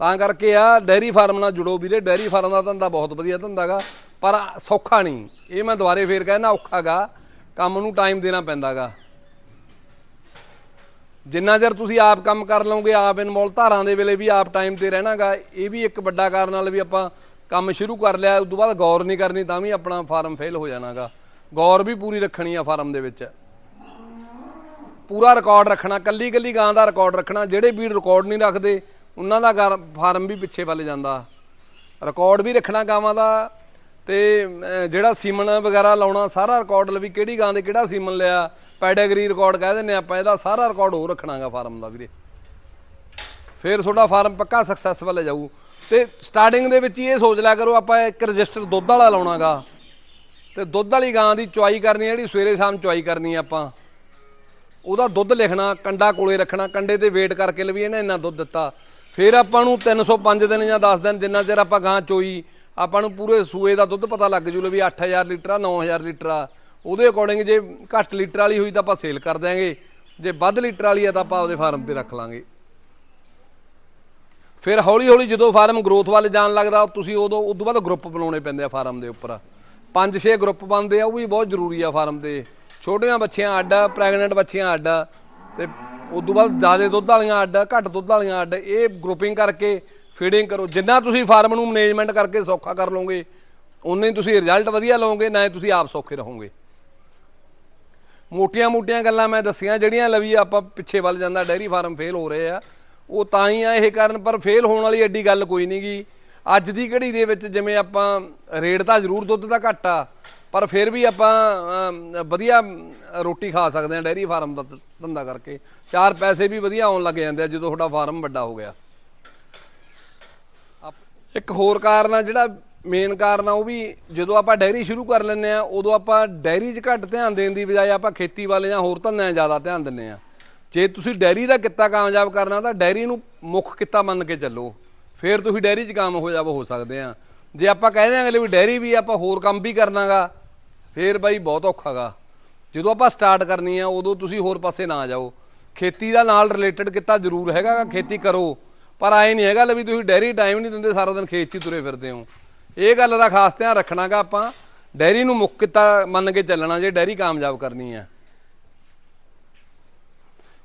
ਤਾਂ ਕਰਕੇ ਆ ਡੈਰੀ ਫਾਰਮ ਨਾਲ ਜੁੜੋ ਵੀਰੇ। ਡੈਰੀ ਫਾਰਮ ਦਾ ਧੰਦਾ ਬਹੁਤ ਵਧੀਆ ਧੰਦਾਗਾ, ਪਰ ਸੌਖਾ ਨਹੀਂ। ਇਹ ਮੈਂ ਦੁਬਾਰੇ ਫੇਰ ਕਹਿੰਦਾ ਔਖਾਗਾ, ਕੰਮ ਨੂੰ ਟਾਈਮ ਦੇਣਾ ਪੈਂਦਾਗਾ। ਜਿੰਨਾ ਚਿਰ ਤੁਸੀਂ ਆਪ ਕੰਮ ਕਰ ਲਓਗੇ, ਆਪ ਇਨਵੋਲ ਧਾਰਾਂ ਦੇ ਵੇਲੇ ਵੀ ਆਪ ਟਾਈਮ ਤੇ ਰਹਿਣਾਗਾ, ਇਹ ਵੀ ਇੱਕ ਵੱਡਾ ਕਾਰਨ ਨਾਲ ਵੀ ਆਪਾਂ ਕੰਮ ਸ਼ੁਰੂ ਕਰ ਲਿਆ, ਉਸ ਤੋਂ ਬਾਅਦ ਗੌਰ ਨਹੀਂ ਕਰਨੀ, ਤਾਂ ਵੀ ਆਪਣਾ ਫਾਰਮ ਫੇਲ ਹੋ ਜਾਣਾਗਾ। ਗੌਰ ਵੀ ਪੂਰੀ ਰੱਖਣੀ ਆ ਫਾਰਮ ਦੇ ਵਿੱਚ। ਪੂਰਾ ਰਿਕਾਰਡ ਰੱਖਣਾ ਕੱਲੀ ਕੱਲੀ ਗਾਂ ਦਾ ਰਿਕਾਰਡ ਰੱਖਣਾ, ਜਿਹੜੇ ਵੀਰ ਰਿਕਾਰਡ ਨਹੀਂ ਰੱਖਦੇ, ਉਹਨਾਂ ਦਾ ਗਾਰ- ਫਾਰਮ ਵੀ ਪਿੱਛੇ ਵੱਲ ਜਾਂਦਾ। ਰਿਕਾਰਡ ਵੀ ਰੱਖਣਾ ਗਾਵਾਂ ਦਾ, ਤੇ ਜਿਹੜਾ ਸੀਮਨ ਵਗੈਰਾ ਲਾਉਣਾ, ਸਾਰਾ ਰਿਕਾਰਡ ਲਵੀ ਕਿਹੜੀ ਗਾਂ ਦੇ ਕਿਹੜਾ ਸੀਮਨ ਲਿਆ ਪੈਡਾਗਰੀ ਰਿਕਾਰਡ ਕਹਿ ਦਿੰਨੇ ਆਪਾਂ, ਇਹਦਾ ਸਾਰਾ ਰਿਕਾਰਡ ਹੋ ਰੱਖਣਾਗਾ ਫਾਰਮ ਦਾ ਵੀਰੇ। ਫਿਰ ਤੁਹਾਡਾ ਫਾਰਮ ਪੱਕਾ ਸਕਸੈਸਫੁਲ ਜਾਊ। ਤੇ ਸਟਾਰਟਿੰਗ ਦੇ ਵਿੱਚ ਹੀ ਇਹ ਸੋਚ ਲਿਆ ਕਰੋ, ਆਪਾਂ ਇੱਕ ਰਜਿਸਟਰ ਦੁੱਧ ਵਾਲਾ ਲਾਉਣਾਗਾ। ਤੇ ਦੁੱਧ ਵਾਲੀ ਗਾਂ ਦੀ ਚੁਆਈ ਕਰਨੀ ਹੈ, ਜਿਹੜੀ ਸਵੇਰੇ ਸ਼ਾਮ ਚੁਆਈ ਕਰਨੀ ਆਪਾਂ। ਉਹਦਾ ਦੁੱਧ ਲਿਖਣਾ, ਕੰਡਾ ਕੋਲੇ ਰੱਖਣਾ, ਕੰਡੇ ਤੇ ਵੇਟ ਕਰਕੇ ਲਵੀ ਇਹਨੇ ਇੰਨਾ ਦੁੱਧ ਦਿੱਤਾ। ਫਿਰ ਆਪਾਂ ਨੂੰ 305 ਦਿਨ ਜਾਂ 10 ਦਿਨ ਜਿੰਨਾ ਚਿਰ ਆਪਾਂ ਗਾਂ ਚੋਈ, ਆਪਾਂ ਨੂੰ ਪੂਰੇ ਸੂਏ ਦਾ ਦੁੱਧ ਪਤਾ ਲੱਗ ਜੂ ਲਵੀ 8000 ਲੀਟਰ ਆ 9000 ਲੀਟਰ ਆ। ਉਹਦੇ ਅਕੋਰਡਿੰਗ ਜੇ ਘੱਟ ਲੀਟਰ ਵਾਲੀ ਹੋਈ ਤਾਂ ਆਪਾਂ ਸੇਲ ਕਰ ਦਿਆਂਗੇ। ਜੇ ਵੱਧ ਲੀਟਰ ਵਾਲੀ ਆ ਤਾਂ ਆਪਾਂ ਆਪਦੇ ਫਾਰਮ ਤੇ ਰੱਖ ਲਾਂਗੇ। ਫਿਰ ਹੌਲੀ ਹੌਲੀ ਜਦੋਂ ਫਾਰਮ ਗਰੋਥ ਵੱਲ ਜਾਣ ਲੱਗਦਾ, ਤੁਸੀਂ ਉਦੋਂ ਉਦੋਂ ਬਾਅਦ ਗਰੁੱਪ ਬਣਾਉਣੇ ਪੈਂਦੇ ਆ ਫਾਰਮ ਦੇ ਉੱਪਰ। ਪੰਜ ਛੇ ਗਰੁੱਪ ਬਣਦੇ ਆ, ਉਹ ਵੀ ਬਹੁਤ ਜ਼ਰੂਰੀ ਆ ਫਾਰਮ ਤੇ ਛੋਟੀਆਂ ਬੱਚੀਆਂ ਅੱਡ ਪ੍ਰੈਗਨੈਂਟ ਬੱਚੀਆਂ ਅੱਡ ਤੇ ਉਦੋਂ ਬਾਅਦ ਜ਼ਿਆਦਾ ਦੁੱਧ ਵਾਲੀਆਂ ਅੱਡ ਘੱਟ ਦੁੱਧ ਵਾਲੀਆਂ ਅੱਡ ਇਹ ਗਰੁੱਪਿੰਗ ਕਰਕੇ ਫੀਡਿੰਗ ਕਰੋ। ਜਿੰਨਾ ਤੁਸੀਂ ਫਾਰਮ ਨੂੰ ਮੈਨੇਜਮੈਂਟ ਕਰਕੇ ਸੌਖਾ ਕਰ ਲਓਗੇ ਉਨੇ ਹੀ ਤੁਸੀਂ ਰਿਜ਼ਲਟ ਵਧੀਆ ਲਓਗੇ, ਨਾ ਹੀ ਤੁਸੀਂ ਆਪ ਸੌਖੇ ਰਹੋਗੇ। ਮੋਟੀਆਂ-ਮੋਟੀਆਂ ਗੱਲਾਂ ਮੈਂ ਦੱਸੀਆਂ, ਜਿਹੜੀਆਂ ਲਵੀ ਆਪਾਂ ਪਿੱਛੇ ਵੱਲ ਜਾਂਦਾ, ਡੈਰੀ ਫਾਰਮ ਫੇਲ ਹੋ ਰਹੇ ਆ। ਉਹ ਤਾਂ ਹੀ ਆ ਇਹ ਕਾਰਨ, ਪਰ ਫੇਲ ਹੋਣ ਵਾਲੀ ਐਡੀ ਗੱਲ ਕੋਈ ਨਹੀਂਗੀ ਅੱਜ ਦੀ ਘੜੀ ਦੇ ਵਿੱਚ ਜਿਵੇਂ ਆਪਾਂ ਰੇਟ ਤਾਂ ਜ਼ਰੂਰ ਦੁੱਧ ਦਾ ਘੱਟ ਆ, ਪਰ ਫਿਰ ਵੀ ਆਪਾਂ ਵਧੀਆ ਰੋਟੀ ਖਾ ਸਕਦੇ ਆ ਡੈਰੀ ਫਾਰਮ ਦਾ ਧੰਦਾ ਕਰਕੇ। ਚਾਰ ਪੈਸੇ ਵੀ ਵਧੀਆ ਆਉਣ ਲੱਗ ਜਾਂਦੇ ਆ ਜਦੋਂ ਤੁਹਾਡਾ ਫਾਰਮ ਵੱਡਾ ਹੋ ਗਿਆ। ਇੱਕ ਹੋਰ ਕਾਰਨ ਆ ਜਿਹੜਾ ਮੇਨ ਕਾਰਨ ਆ, ਉਹ ਵੀ ਜਦੋਂ ਆਪਾਂ ਡੈਰੀ ਸ਼ੁਰੂ ਕਰ ਲੈਂਦੇ ਆ, ਉਦੋਂ ਆਪਾਂ ਡੈਰੀ 'ਚ ਘੱਟ ਧਿਆਨ ਦੇਣ ਦੀ ਬਜਾਏ ਆਪਾਂ ਖੇਤੀ ਵਾਲੇ ਜਾਂ ਹੋਰ ਧੰਦਿਆਂ 'ਚ ਜ਼ਿਆਦਾ ਧਿਆਨ ਦਿੰਦੇ ਆ। ਜੇ ਤੁਸੀਂ ਡੈਰੀ ਦਾ ਕਿੱਤਾ ਕਾਮਯਾਬ ਕਰਨਾ ਤਾਂ ਡੈਰੀ ਨੂੰ ਮੁੱਖ ਕਿੱਤਾ ਮੰਨ ਕੇ ਚੱਲੋ। ਫਿਰ ਤੁਸੀਂ ਡੈਰੀ 'ਚ ਕਾਮ ਹੋ ਜਾਵ ਹੋ ਸਕਦੇ ਆ। ਜੇ ਆਪਾਂ ਕਹਿ ਦਿਆਂਗੇ ਵੀ ਡੈਰੀ ਵੀ ਆਪਾਂ ਹੋਰ ਕੰਮ ਵੀ ਕਰਨਾਗਾ ਫਿਰ ਬਾਈ ਬਹੁਤ ਔਖਾਗਾ। ਜਦੋਂ ਆਪਾਂ ਸਟਾਰਟ ਕਰਨੀ ਆ ਉਦੋਂ ਤੁਸੀਂ ਹੋਰ ਪਾਸੇ ਨਾ ਜਾਓ। ਖੇਤੀ ਦਾ ਨਾਲ ਰਿਲੇਟਡ ਕਿੱਤਾ ਜ਼ਰੂਰ ਹੈਗਾ ਗਾ, ਖੇਤੀ ਕਰੋ। ਪਰ ਆਏ ਨਹੀਂ ਹੈਗਾ ਲੈ ਵੀ ਤੁਸੀਂ ਡੈਰੀ ਟਾਈਮ ਨਹੀਂ ਦਿੰਦੇ ਸਾਰਾ ਦਿਨ ਖੇਤ 'ਚ ਹੀ ਤੁਰੇ ਫਿਰਦੇ ਹੋ। ਇਹ ਗੱਲ ਦਾ ਖਾਸ ਧਿਆਨ ਰੱਖਣਾਗਾ ਆਪਾਂ। ਡੈਰੀ ਨੂੰ ਮੁੱਖ ਕਿੱਤਾ ਮੰਨ ਕੇ ਚੱਲਣਾ ਜੇ ਡੈਰੀ ਕਾਮਯਾਬ ਕਰਨੀ ਆ।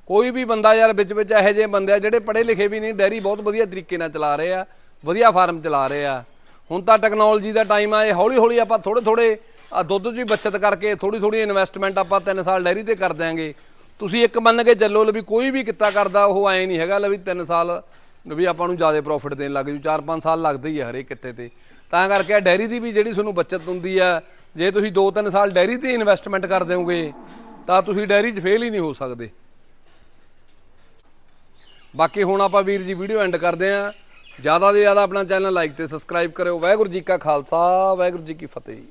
ਕੋਈ ਵੀ ਬੰਦਾ ਯਾਰ ਵਿੱਚ ਵਿੱਚ ਇਹੋ ਜਿਹੇ ਬੰਦੇ ਆ ਜਿਹੜੇ ਪੜ੍ਹੇ ਲਿਖੇ ਵੀ ਨਹੀਂ, ਡੈਰੀ ਬਹੁਤ ਵਧੀਆ ਤਰੀਕੇ ਨਾਲ ਚਲਾ ਰਹੇ ਆ, ਵਧੀਆ ਫਾਰਮ ਚਲਾ ਰਹੇ ਆ। ਹੁਣ ਤਾਂ ਟੈਕਨੋਲੋਜੀ ਦਾ ਟਾਈਮ ਆ, ਇਹ ਹੌਲੀ ਹੌਲੀ ਆਪਾਂ ਥੋੜੇ ਥੋੜੇ ਆ ਦੁੱਧ 'ਚ ਵੀ ਬੱਚਤ ਕਰਕੇ ਥੋੜੀ ਥੋੜੀ ਇਨਵੈਸਟਮੈਂਟ ਆਪਾਂ 3 ਸਾਲ ਡੈਰੀ ਤੇ ਕਰ ਦਿਆਂਗੇ। ਤੁਸੀਂ ਇੱਕ ਮੰਨ ਕੇ ਚੱਲੋ ਲੈ ਵੀ ਕੋਈ ਵੀ ਕਿੱਤਾ ਕਰਦਾ, ਉਹ ਐ ਨਹੀਂ ਹੈਗਾ ਲੈ ਵੀ 3 ਸਾਲ ਵੀ ਆਪਾਂ ਨੂੰ ਜ਼ਿਆਦਾ ਪ੍ਰੋਫਿਟ ਦੇਣ ਲੱਗ ਜੂ 4-5 ਸਾਲ ਲੱਗਦੇ ਹੀ ਆ ਹਰੇਕ ਕਿੱਤੇ ਤੇ। ਤਾਂ ਕਰਕੇ ਆ ਡੈਰੀ ਦੀ ਵੀ ਜਿਹੜੀ ਤੁਹਾਨੂੰ ਬੱਚਤ ਹੁੰਦੀ ਆ, ਜੇ ਤੁਸੀਂ 2-3 ਸਾਲ ਡੈਰੀ ਤੇ ਇਨਵੈਸਟਮੈਂਟ ਕਰ ਦਿਓਗੇ, ਤਾਂ ਤੁਸੀਂ ਡੈਰੀ 'ਚ ਫੇਲ ਹੀ ਨਹੀਂ ਹੋ ਸਕਦੇ। ਬਾਕੀ ਹੁਣ ਆਪਾਂ ਵੀਰ ਜੀ ਵੀਡੀਓ ਐਂਡ ਕਰਦੇ ਆਂ ਜ਼ਿਆਦਾ ਤੋਂ ਜ਼ਿਆਦਾ ਆਪਣਾ ਚੈਨਲ ਲਾਈਕ ਤੇ ਸਬਸਕ੍ਰਾਈਬ ਕਰਿਓ। ਵਾਹਿਗੁਰੂ ਜੀ ਕਾ ਖਾਲਸਾ, ਵਾਹਿਗੁਰੂ ਜੀ ਕੀ ਫਤਿਹ।